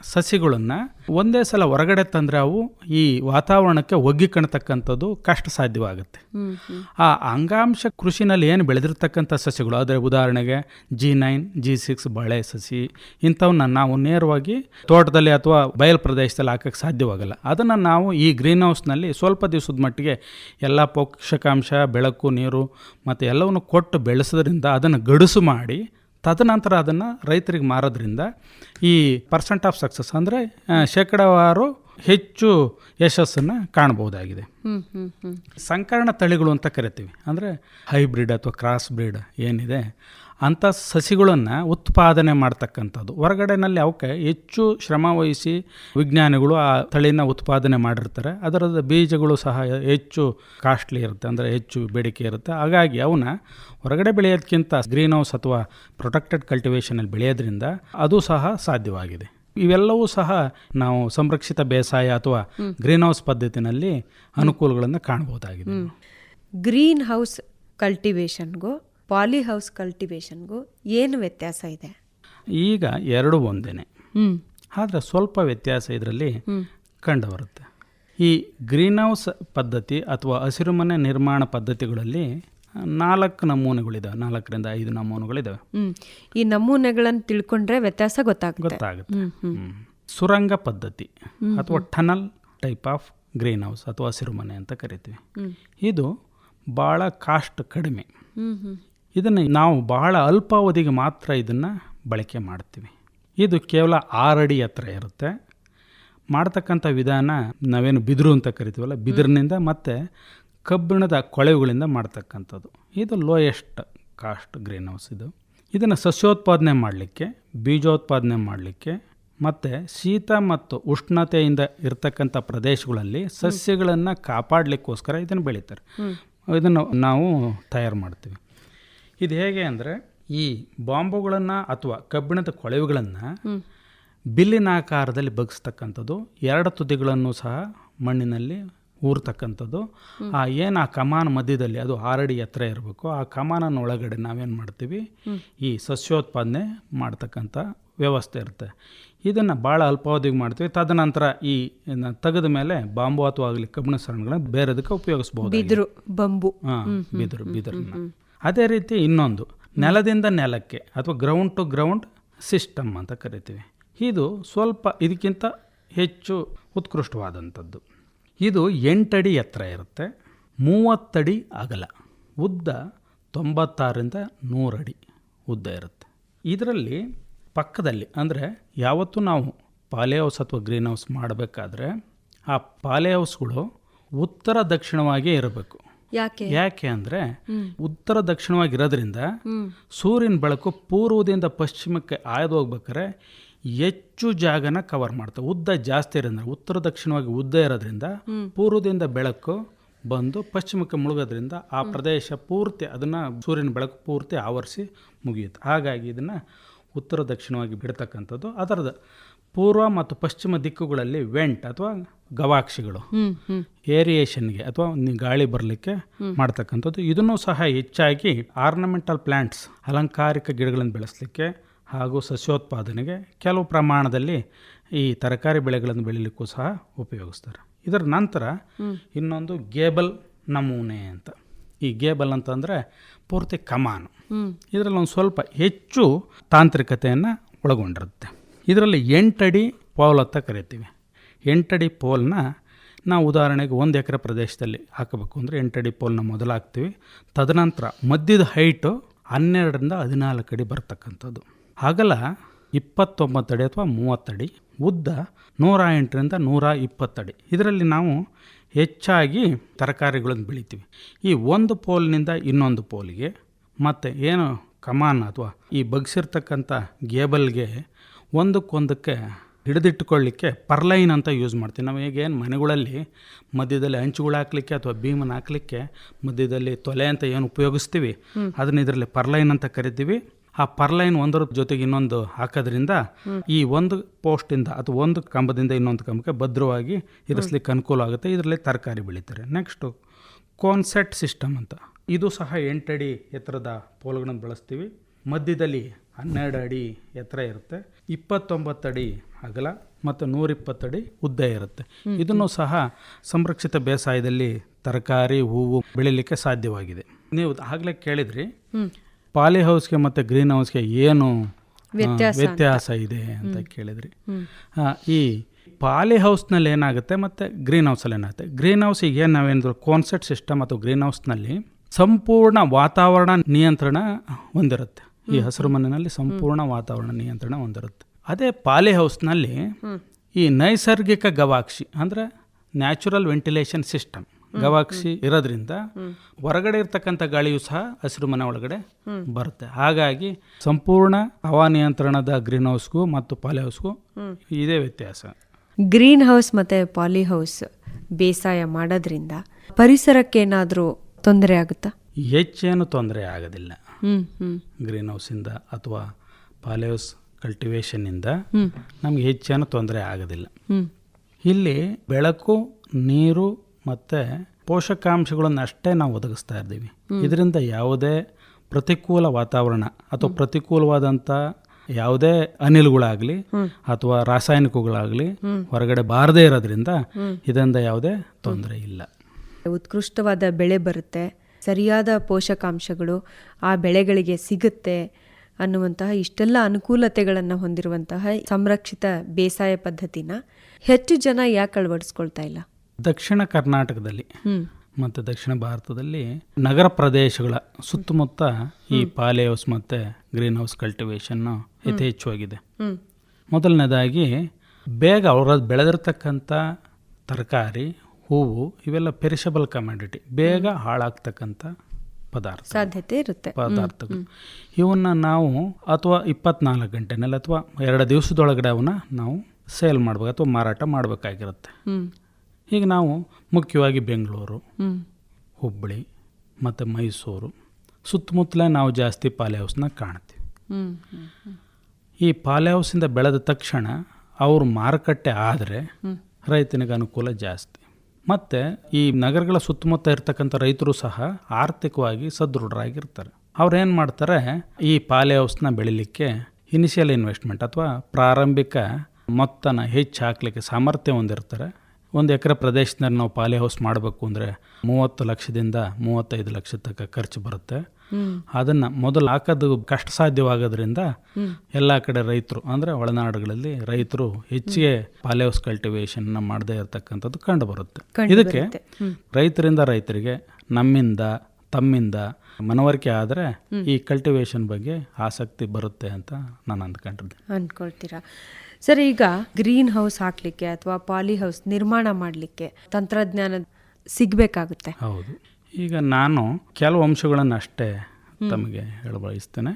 ಸಸಿಗಳನ್ನು ಒಂದೇ ಸಲ ಹೊರಗಡೆ ತಂದರೆ ಅವು ಈ ವಾತಾವರಣಕ್ಕೆ ಒಗ್ಗಿಕೊಳ್ತಕ್ಕಂಥದ್ದು ಕಷ್ಟ ಸಾಧ್ಯವಾಗುತ್ತೆ. ಆ ಅಂಗಾಂಶ ಕೃಷಿನಲ್ಲಿ ಏನು ಬೆಳೆದಿರ್ತಕ್ಕಂಥ ಸಸಿಗಳು ಆದರೆ ಉದಾಹರಣೆಗೆ ಜಿ ನೈನ್ ಜಿ ಸಿಕ್ಸ್ ಬಳೆ ಸಸಿ ಇಂಥವನ್ನ ನಾವು ನೇರವಾಗಿ ತೋಟದಲ್ಲಿ ಅಥವಾ ಬಯಲು ಪ್ರದೇಶದಲ್ಲಿ ಹಾಕಕ್ಕೆ ಸಾಧ್ಯವಾಗಲ್ಲ. ಅದನ್ನು ನಾವು ಈ ಗ್ರೀನ್ ಹೌಸ್ನಲ್ಲಿ ಸ್ವಲ್ಪ ದಿವಸದ ಮಟ್ಟಿಗೆ ಎಲ್ಲ ಪೋಷಕಾಂಶ ಬೆಳಕು ನೀರು ಮತ್ತು ಎಲ್ಲವನ್ನು ಕೊಟ್ಟು ಬೆಳೆಸೋದ್ರಿಂದ ಅದನ್ನು ಗಡುಸು ಮಾಡಿ ತದನಂತರ ಅದನ್ನು ರೈತರಿಗೆ ಮಾರೋದ್ರಿಂದ ಈ ಪರ್ಸೆಂಟ್ ಆಫ್ ಸಕ್ಸಸ್ ಅಂದರೆ ಶೇಕಡಾವಾರು ಹೆಚ್ಚು ಯಶಸ್ಸನ್ನು ಕಾಣಬಹುದಾಗಿದೆ. ಸಂಕರಣ ತಳಿಗಳು ಅಂತ ಕರಿತೀವಿ. ಅಂದರೆ ಹೈಬ್ರಿಡ್ ಅಥವಾ ಕ್ರಾಸ್ ಬ್ರೀಡ್ ಏನಿದೆ ಅಂಥ ಸಸಿಗಳನ್ನು ಉತ್ಪಾದನೆ ಮಾಡ್ತಕ್ಕಂಥದ್ದು. ಹೊರಗಡೆನಲ್ಲಿ ಅವಕ್ಕೆ ಹೆಚ್ಚು ಶ್ರಮ ವಹಿಸಿ ವಿಜ್ಞಾನಿಗಳು ಆ ತಳಿನ ಉತ್ಪಾದನೆ ಮಾಡಿರ್ತಾರೆ. ಅದರ ಬೀಜಗಳು ಸಹ ಹೆಚ್ಚು ಕಾಸ್ಟ್ಲಿ ಇರುತ್ತೆ ಅಂದರೆ ಹೆಚ್ಚು ಬೇಡಿಕೆ ಇರುತ್ತೆ. ಹಾಗಾಗಿ ಅವನ್ನ ಹೊರಗಡೆ ಬೆಳೆಯೋದಕ್ಕಿಂತ ಗ್ರೀನ್ ಹೌಸ್ ಅಥವಾ ಪ್ರೊಟೆಕ್ಟೆಡ್ ಕಲ್ಟಿವೇಷನಲ್ಲಿ ಬೆಳೆಯೋದ್ರಿಂದ ಅದು ಸಹ ಸಾಧ್ಯವಾಗಿದೆ. ಇವೆಲ್ಲವೂ ಸಹ ನಾವು ಸಂರಕ್ಷಿತ ಬೇಸಾಯ ಅಥವಾ ಗ್ರೀನ್ ಹೌಸ್ ಪದ್ಧತಿನಲ್ಲಿ ಅನುಕೂಲಗಳನ್ನು ಕಾಣಬಹುದಾಗಿದೆ. ಗ್ರೀನ್ ಹೌಸ್ ಕಲ್ಟಿವೇಶನ್ಗೂ ಪಾಲಿ ಹೌಸ್ ಕಲ್ಟಿವೇಶನ್ಗೂ ಏನು ವ್ಯತ್ಯಾಸ ಇದೆ? ಈಗ ಎರಡು ಒಂದೇನೆ. ಆದರೆ ಸ್ವಲ್ಪ ವ್ಯತ್ಯಾಸ ಇದರಲ್ಲಿ ಕಂಡುಬರುತ್ತೆ ಈ ಗ್ರೀನ್ ಹೌಸ್ ಪದ್ಧತಿ ಅಥವಾ ಹಸಿರುಮನೆ ನಿರ್ಮಾಣ ಪದ್ಧತಿಗಳಲ್ಲಿ ನಾಲ್ಕು ನಮೂನೆಗಳಿದಾವೆ. ನಾಲ್ಕರಿಂದ ಐದು ನಮೂನೆಗಳಿದಾವೆ. ಈ ನಮೂನೆಗಳನ್ನು ತಿಳ್ಕೊಂಡ್ರೆ ವ್ಯತ್ಯಾಸ ಗೊತ್ತಾಗುತ್ತೆ. ಗೊತ್ತಾಗುತ್ತೆ. ಸುರಂಗ ಪದ್ಧತಿ ಅಥವಾ tunnel type of green house ಅಥವಾ ಹಸಿರುಮನೆ ಅಂತ ಕರಿತೀವಿ. ಇದು ಭಾಳ ಕಾಸ್ಟ್ ಕಡಿಮೆ. ಇದನ್ನು ನಾವು ಬಹಳ ಅಲ್ಪಾವಧಿಗೆ ಮಾತ್ರ ಇದನ್ನು ಬಳಕೆ ಮಾಡ್ತೀವಿ. ಇದು ಕೇವಲ ಆರಡಿ ಹತ್ರ ಇರುತ್ತೆ. ಮಾಡ್ತಕ್ಕಂಥ ವಿಧಾನ ನಾವೇನು ಬಿದಿರು ಅಂತ ಕರಿತೀವಲ್ಲ ಬಿದಿರಿನಿಂದ ಮತ್ತು ಕಬ್ಬಿಣದ ಕೊಳೆವುಗಳಿಂದ ಮಾಡ್ತಕ್ಕಂಥದ್ದು. ಇದು ಲೋಯೆಸ್ಟ್ ಕಾಸ್ಟ್ ಗ್ರೀನ್ ಹೌಸ್ ಇದು. ಇದನ್ನು ಸಸ್ಯೋತ್ಪಾದನೆ ಮಾಡಲಿಕ್ಕೆ ಬೀಜೋತ್ಪಾದನೆ ಮಾಡಲಿಕ್ಕೆ ಮತ್ತು ಶೀತ ಮತ್ತು ಉಷ್ಣತೆಯಿಂದ ಇರತಕ್ಕಂಥ ಪ್ರದೇಶಗಳಲ್ಲಿ ಸಸ್ಯಗಳನ್ನು ಕಾಪಾಡಲಿಕ್ಕೋಸ್ಕರ ಇದನ್ನು ಬೆಳೀತಾರೆ. ಇದನ್ನು ನಾವು ತಯಾರು ಮಾಡ್ತೀವಿ. ಇದು ಹೇಗೆ ಅಂದರೆ ಈ ಬಾಂಬುಗಳನ್ನು ಅಥವಾ ಕಬ್ಬಿಣದ ಕೊಳವೆಗಳನ್ನು ಬಿಲ್ಲಿನ ಆಕಾರದಲ್ಲಿ ಬಗ್ಸ್ತಕ್ಕಂಥದ್ದು ಎರಡು ತುದಿಗಳನ್ನು ಸಹ ಮಣ್ಣಿನಲ್ಲಿ ಊರ್ತಕ್ಕಂಥದ್ದು. ಆ ಏನು ಆ ಕಮಾನ್ ಮಧ್ಯದಲ್ಲಿ ಅದು ಆರಡಿ ಎತ್ತರ ಇರಬೇಕು ಆ ಕಮಾನನ ಒಳಗಡೆ ನಾವೇನು ಮಾಡ್ತೀವಿ? ಈ ಸಸ್ಯೋತ್ಪಾದನೆ ಮಾಡ್ತಕ್ಕಂಥ ವ್ಯವಸ್ಥೆ ಇರುತ್ತೆ. ಇದನ್ನು ಭಾಳ ಅಲ್ಪಾವಧಿಗೆ ಮಾಡ್ತೀವಿ. ತದನಂತರ ಈ ತೆಗೆದ ಮೇಲೆ ಬಾಂಬು ಅಥವಾ ಆಗಲಿ ಕಬ್ಬಿಣ ಸರಣಗಳನ್ನ ಬೇರೆದಕ್ಕೆ ಉಪಯೋಗಿಸ್ಬೋದು ಬಿದಿರು ಬಂಬು. ಹಾಂ ಬಿದಿರು ಬಿದಿರನ್ನ. ಅದೇ ರೀತಿ ಇನ್ನೊಂದು ನೆಲದಿಂದ ನೆಲಕ್ಕೆ ಅಥವಾ ಗ್ರೌಂಡ್ ಟು ಗ್ರೌಂಡ್ ಸಿಸ್ಟಮ್ ಅಂತ ಕರಿತೀವಿ. ಇದು ಸ್ವಲ್ಪ ಇದಕ್ಕಿಂತ ಹೆಚ್ಚು ಉತ್ಕೃಷ್ಟವಾದಂಥದ್ದು. ಇದು ಎಂಟಡಿ ಎತ್ತರ ಇರುತ್ತೆ ಮೂವತ್ತಡಿ ಅಗಲ ಉದ್ದ ತೊಂಬತ್ತಾರರಿಂದ ನೂರಡಿ ಉದ್ದ ಇರುತ್ತೆ. ಇದರಲ್ಲಿ ಪಕ್ಕದಲ್ಲಿ ಅಂದರೆ ಯಾವತ್ತೂ ನಾವು ಪಾಲೆ ಹೌಸ್ ಅಥವಾ ಗ್ರೀನ್ ಹೌಸ್ ಮಾಡಬೇಕಾದ್ರೆ ಆ ಪಾಲೆ ಹೌಸ್ಗಳು ಉತ್ತರ ದಕ್ಷಿಣವಾಗಿ ಇರಬೇಕು. ಯಾಕೆ? ಯಾಕೆ ಅಂದರೆ ಉತ್ತರ ದಕ್ಷಿಣವಾಗಿರೋದ್ರಿಂದ ಸೂರ್ಯನ ಬೆಳಕು ಪೂರ್ವದಿಂದ ಪಶ್ಚಿಮಕ್ಕೆ ಆಯ್ದು ಹೋಗ್ಬೇಕಾರೆ ಹೆಚ್ಚು ಜಾಗನ ಕವರ್ ಮಾಡ್ತವೆ ಉದ್ದ ಜಾಸ್ತಿ ಇರೋದ್ರಿಂದ ಉತ್ತರ ದಕ್ಷಿಣವಾಗಿ ಉದ್ದ ಇರೋದ್ರಿಂದ ಪೂರ್ವದಿಂದ ಬೆಳಕು ಬಂದು ಪಶ್ಚಿಮಕ್ಕೆ ಮುಳುಗೋದ್ರಿಂದ ಆ ಪ್ರದೇಶ ಪೂರ್ತಿ ಅದನ್ನು ಸೂರ್ಯನ ಬೆಳಕು ಪೂರ್ತಿ ಆವರಿಸಿ ಮುಗಿಯುತ್ತೆ. ಹಾಗಾಗಿ ಇದನ್ನ ಉತ್ತರ ದಕ್ಷಿಣವಾಗಿ ಬಿಡ್ತಕ್ಕಂಥದ್ದು ಅದರದ ಪೂರ್ವ ಮತ್ತು ಪಶ್ಚಿಮ ದಿಕ್ಕುಗಳಲ್ಲಿ ವೆಂಟ್ ಅಥವಾ ಗವಾಕ್ಷಿಗಳು. ಏರಿಯೇಷನ್ಗೆ ಅಥವಾ ಗಾಳಿ ಬರಲಿಕ್ಕೆ ಮಾಡ್ತಕ್ಕಂಥದ್ದು. ಇದನ್ನು ಸಹ ಹೆಚ್ಚಾಗಿ ಆರ್ನಮೆಂಟಲ್ ಪ್ಲ್ಯಾಂಟ್ಸ್ ಅಲಂಕಾರಿಕ ಗಿಡಗಳನ್ನು ಬೆಳೆಸಲಿಕ್ಕೆ ಹಾಗೂ ಸಸ್ಯೋತ್ಪಾದನೆಗೆ ಕೆಲವು ಪ್ರಮಾಣದಲ್ಲಿ ಈ ತರಕಾರಿ ಬೆಳೆಗಳನ್ನು ಬೆಳೀಲಿಕ್ಕೂ ಸಹ ಉಪಯೋಗಿಸ್ತಾರೆ. ಇದರ ನಂತರ ಇನ್ನೊಂದು ಗೇಬಲ್ ನಮೂನೆ ಅಂತ. ಈ ಗೇಬಲ್ ಅಂತಂದರೆ ಪೂರ್ತಿ ಕಮಾನು. ಇದರಲ್ಲಿ ಒಂದು ಸ್ವಲ್ಪ ಹೆಚ್ಚು ತಾಂತ್ರಿಕತೆಯನ್ನು ಒಳಗೊಂಡಿರುತ್ತೆ. ಇದರಲ್ಲಿ ಎಂಟಡಿ ಪೋಲ್ ಅಂತ ಕರಿತೀವಿ. ಎಂಟಡಿ ಪೋಲ್ನ ನಾವು ಉದಾಹರಣೆಗೆ ಒಂದು ಎಕರೆ ಪ್ರದೇಶದಲ್ಲಿ ಹಾಕಬೇಕು ಅಂದರೆ ಎಂಟಡಿ ಪೋಲ್ನ ಮೊದಲು ಹಾಕ್ತೀವಿ. ತದನಂತರ ಮಧ್ಯದ ಹೈಟು ಹನ್ನೆರಡರಿಂದ ಹದಿನಾಲ್ಕು ಅಡಿ ಬರ್ತಕ್ಕಂಥದ್ದು. ಅಗಲ ಇಪ್ಪತ್ತೊಂಬತ್ತು ಅಡಿ ಅಥವಾ ಮೂವತ್ತಡಿ ಉದ್ದ ನೂರ ಎಂಟರಿಂದ ನೂರ ಇಪ್ಪತ್ತಡಿ ಇದರಲ್ಲಿ ನಾವು ಹೆಚ್ಚಾಗಿ ತರಕಾರಿಗಳನ್ನು ಬೆಳಿತೀವಿ. ಈ ಒಂದು ಪೋಲ್ನಿಂದ ಇನ್ನೊಂದು ಪೋಲಿಗೆ ಮತ್ತು ಏನು ಕಮಾನ್ ಅಥವಾ ಈ ಬಗ್ಸಿರ್ತಕ್ಕಂಥ ಗೇಬಲ್ಗೆ ಒಂದಕ್ಕೊಂದಕ್ಕೆ ಹಿಡಿದಿಟ್ಟುಕೊಳ್ಳಿಕ್ಕೆ ಪರ್ಲೈನ್ ಅಂತ ಯೂಸ್ ಮಾಡ್ತೀವಿ. ನಾವು ಈಗೇನು ಮನೆಗಳಲ್ಲಿ ಮಧ್ಯದಲ್ಲಿ ಹಂಚುಗಳು ಹಾಕ್ಲಿಕ್ಕೆ ಅಥವಾ ಭೀಮನ ಹಾಕ್ಲಿಕ್ಕೆ ಮಧ್ಯದಲ್ಲಿ ತೊಲೆ ಅಂತ ಏನು ಉಪಯೋಗಿಸ್ತೀವಿ. ಅದನ್ನ ಇದರಲ್ಲಿ ಪರ್ಲೈನ್ ಅಂತ ಕರಿತೀವಿ. ಆ ಪರ್ಲೈನ್ ಒಂದರ ಜೊತೆಗೆ ಇನ್ನೊಂದು ಹಾಕೋದ್ರಿಂದ ಈ ಒಂದು ಪೋಸ್ಟಿಂದ ಅಥವಾ ಒಂದು ಕಂಬದಿಂದ ಇನ್ನೊಂದು ಕಂಬಕ್ಕೆ ಭದ್ರವಾಗಿ ಇರಿಸ್ಲಿಕ್ಕೆ ಅನುಕೂಲ ಆಗುತ್ತೆ. ಇದರಲ್ಲಿ ತರಕಾರಿ ಬೆಳೀತಾರೆ. ನೆಕ್ಸ್ಟು ಕಾನ್ಸೆಟ್ ಸಿಸ್ಟಮ್ ಅಂತ. ಇದು ಸಹ ಎಂಟಡಿ ಎತ್ತರದ ಪೋಲ್ಗಳನ್ನು ಬಳಸ್ತೀವಿ. ಮಧ್ಯದಲ್ಲಿ ಹನ್ನೆರಡು ಅಡಿ ಎತ್ತರ ಇರುತ್ತೆ. ಇಪ್ಪತ್ತೊಂಬತ್ತು ಅಡಿ ಅಗಲ ಮತ್ತು ನೂರಿಪ್ಪತ್ತಡಿ ಉದ್ದ ಇರುತ್ತೆ. ಇದನ್ನು ಸಹ ಸಂರಕ್ಷಿತ ಬೇಸಾಯದಲ್ಲಿ ತರಕಾರಿ ಹೂವು ಬೆಳಿಲಿಕ್ಕೆ ಸಾಧ್ಯವಾಗಿದೆ. ನೀವು ಆಗಲೇ ಕೇಳಿದ್ರಿ ಪಾಲಿ ಹೌಸ್ಗೆ ಮತ್ತು ಗ್ರೀನ್ ಹೌಸ್ಗೆ ಏನು ವ್ಯತ್ಯಾಸ ಇದೆ ಅಂತ ಕೇಳಿದ್ರಿ. ಈ ಪಾಲಿ ಹೌಸ್ನಲ್ಲಿ ಏನಾಗುತ್ತೆ ಮತ್ತು ಗ್ರೀನ್ ಹೌಸಲ್ಲಿ ಏನಾಗುತ್ತೆ? ಗ್ರೀನ್ ಹೌಸಿಗೆ ಏನು ನಾವೇನಿದ್ರು ಕಾನ್ಸೆಪ್ಟ್ ಸಿಸ್ಟಮ್ ಅಥವಾ ಗ್ರೀನ್ ಹೌಸ್ನಲ್ಲಿ ಸಂಪೂರ್ಣ ವಾತಾವರಣ ನಿಯಂತ್ರಣ ಹೊಂದಿರುತ್ತೆ. ಈ ಹಸಿರು ಮನೆಯಲ್ಲಿ ಸಂಪೂರ್ಣ ವಾತಾವರಣ ನಿಯಂತ್ರಣ ಹೊಂದಿರುತ್ತೆ. ಅದೇ ಪಾಲಿ ಹೌಸ್ನಲ್ಲಿ ಈ ನೈಸರ್ಗಿಕ ಗವಾಕ್ಷಿ ಅಂದರೆ ನ್ಯಾಚುರಲ್ ವೆಂಟಿಲೇಷನ್ ಸಿಸ್ಟಮ್ ಗವಾಕ್ಷಿ ಇರೋದ್ರಿಂದ ಹೊರಗಡೆ ಇರ್ತಕ್ಕಂಥ ಗಾಳಿಯು ಸಹ ಹಸಿರು ಮನೆ ಒಳಗಡೆ ಬರುತ್ತೆ. ಹಾಗಾಗಿ ಸಂಪೂರ್ಣ ಹವಾನಿಯಂತ್ರಣದ ಗ್ರೀನ್ ಹೌಸ್ಗೂ ಮತ್ತು ಪಾಲಿ ಹೌಸ್ಗೂ ಇದೇ ವ್ಯತ್ಯಾಸ. ಗ್ರೀನ್ ಹೌಸ್ ಮತ್ತೆ ಪಾಲಿ ಹೌಸ್ ಬೇಸಾಯ ಮಾಡೋದ್ರಿಂದ ಪರಿಸರಕ್ಕೇನಾದ್ರೂ ತೊಂದರೆ ಆಗುತ್ತಾ? ಹೆಚ್ಚೇನು ತೊಂದರೆ ಆಗೋದಿಲ್ಲ. ಗ್ರೀನ್ ಹೌಸಿಂದ ಅಥವಾ ಪಾಲಿ ಹೌಸ್ ಕಲ್ಟಿವೇಷನ್ನಿಂದ ನಮಗೆ ಹೆಚ್ಚೇನು ತೊಂದರೆ ಆಗೋದಿಲ್ಲ. ಇಲ್ಲಿ ಬೆಳಕು ನೀರು ಮತ್ತು ಪೋಷಕಾಂಶಗಳನ್ನು ಅಷ್ಟೇ ನಾವು ಒದಗಿಸ್ತಾ ಇದ್ದೀವಿ. ಇದರಿಂದ ಯಾವುದೇ ಪ್ರತಿಕೂಲ ವಾತಾವರಣ ಅಥವಾ ಪ್ರತಿಕೂಲವಾದಂಥ ಯಾವುದೇ ಅನಿಲಗಳಾಗಲಿ ಅಥವಾ ರಾಸಾಯನಿಕಗಳಾಗಲಿ ಹೊರಗಡೆ ಬಾರದೇ ಇರೋದ್ರಿಂದ ಇದರಿಂದ ಯಾವುದೇ ತೊಂದರೆ ಇಲ್ಲ. ಉತ್ಕೃಷ್ಟವಾದ ಬೆಳೆ ಬರುತ್ತೆ. ಸರಿಯಾದ ಪೋಷಕಾಂಶಗಳು ಆ ಬೆಳೆಗಳಿಗೆ ಸಿಗುತ್ತೆ ಅನ್ನುವಂತಹ ಇಷ್ಟೆಲ್ಲ ಅನುಕೂಲತೆಗಳನ್ನು ಹೊಂದಿರುವಂತಹ ಸಂರಕ್ಷಿತ ಬೇಸಾಯ ಪದ್ಧತಿನ ಹೆಚ್ಚು ಜನ ಯಾಕೆ ಅಳವಡಿಸ್ಕೊಳ್ತಾ ಇಲ್ಲ? ದಕ್ಷಿಣ ಕರ್ನಾಟಕದಲ್ಲಿ ಮತ್ತು ದಕ್ಷಿಣ ಭಾರತದಲ್ಲಿ ನಗರ ಪ್ರದೇಶಗಳ ಸುತ್ತಮುತ್ತ ಈ ಪಾಲೆ ಹೌಸ್ ಮತ್ತು ಗ್ರೀನ್ ಹೌಸ್ ಕಲ್ಟಿವೇಶನ್ನು ಯಥೇಚ್ಛವಾಗಿದೆ. ಆಗಿದೆ ಮೊದಲನೇದಾಗಿ ಬೇಗ ಅವರ ಬೆಳೆದಿರ್ತಕ್ಕಂಥ ತರಕಾರಿ ಹೂವು ಇವೆಲ್ಲ ಪೆರಿಷಬಲ್ ಕಮ್ಯಾಡಿಟಿ ಬೇಗ ಹಾಳಾಗ್ತಕ್ಕಂಥ ಪದಾರ್ಥ ಸಾಧ್ಯತೆ ಇರುತ್ತೆ. ಪದಾರ್ಥಗಳು. ಇವನ್ನ ನಾವು ಅಥವಾ ಇಪ್ಪತ್ನಾಲ್ಕು ಗಂಟೆನಲ್ಲಿ ಅಥವಾ ಎರಡು ದಿವಸದೊಳಗಡೆ ಅವನ್ನ ನಾವು ಸೇಲ್ ಮಾಡ್ಬೇಕು ಅಥವಾ ಮಾರಾಟ ಮಾಡಬೇಕಾಗಿರುತ್ತೆ. ಈಗ ನಾವು ಮುಖ್ಯವಾಗಿ ಬೆಂಗಳೂರು ಹುಬ್ಬಳ್ಳಿ ಮತ್ತು ಮೈಸೂರು ಸುತ್ತಮುತ್ತಲೇ ನಾವು ಜಾಸ್ತಿ ಪಾಲೆ ಹೌಸ್ನ ಕಾಣ್ತೀವಿ ಈ ಪಾಲೆ ಹೌಸಿಂದ ಬೆಳೆದ ತಕ್ಷಣ ಅವ್ರ ಮಾರುಕಟ್ಟೆ ಆದರೆ ರೈತನಿಗೆ ಅನುಕೂಲ ಜಾಸ್ತಿ. ಮತ್ತು ಈ ನಗರಗಳ ಸುತ್ತಮುತ್ತ ಇರ್ತಕ್ಕಂಥ ರೈತರು ಸಹ ಆರ್ಥಿಕವಾಗಿ ಸದೃಢರಾಗಿರ್ತಾರೆ. ಅವ್ರೇನು ಮಾಡ್ತಾರೆ? ಈ ಪಾಲೆ ಹೌಸ್ನ ಬೆಳಿಲಿಕ್ಕೆ ಇನಿಷಿಯಲ್ ಇನ್ವೆಸ್ಟ್ಮೆಂಟ್ ಅಥವಾ ಪ್ರಾರಂಭಿಕ ಮೊತ್ತನ ಹೆಚ್ಚು ಹಾಕಲಿಕ್ಕೆ ಸಾಮರ್ಥ್ಯ ಹೊಂದಿರ್ತಾರೆ. ಒಂದು ಎಕರೆ ಪ್ರದೇಶದಲ್ಲಿ ನಾವು ಪಾಲಿ ಹೌಸ್ ಮಾಡಬೇಕು ಅಂದರೆ ಮೂವತ್ತು ಲಕ್ಷದಿಂದ ಮೂವತ್ತೈದು ಲಕ್ಷ ತನಕ ಖರ್ಚು ಬರುತ್ತೆ. ಅದನ್ನು ಮೊದಲು ಹಾಕೋದು ಕಷ್ಟ ಸಾಧ್ಯವಾಗೋದ್ರಿಂದ ಎಲ್ಲ ಕಡೆ ರೈತರು ಅಂದರೆ ಒಳನಾಡುಗಳಲ್ಲಿ ರೈತರು ಹೆಚ್ಚಿಗೆ ಪಾಲಿ ಹೌಸ್ ಕಲ್ಟಿವೇಶನ್ನ ಮಾಡದೇ ಇರತಕ್ಕಂಥದ್ದು ಕಂಡು ಬರುತ್ತೆ. ಇದಕ್ಕೆ ರೈತರಿಂದ ರೈತರಿಗೆ ನಮ್ಮಿಂದ ತಮ್ಮಿಂದ ಮನವರಿಕೆ ಆದರೆ ಈ ಕಲ್ಟಿವೇಶನ್ ಬಗ್ಗೆ ಆಸಕ್ತಿ ಬರುತ್ತೆ ಅಂತ ನಾನು ಅಂದ್ಕೊಂಡಿದ್ದೆ. ಅಂದ್ಕೊಳ್ತೀರಾ ಸರಿ ಈಗ ಗ್ರೀನ್ ಹೌಸ್ ಹಾಕ್ಲಿಕ್ಕೆ ಅಥವಾ ಪಾಲಿ ಹೌಸ್ ನಿರ್ಮಾಣ ಮಾಡಲಿಕ್ಕೆ ತಂತ್ರಜ್ಞಾನ ಸಿಗಬೇಕಾಗುತ್ತೆ. ಹೌದು. ಈಗ ನಾನು ಕೆಲವು ಅಂಶಗಳನ್ನು ಅಷ್ಟೇ ತಮಗೆ ಹೇಳಬಯಸ್ತೇನೆ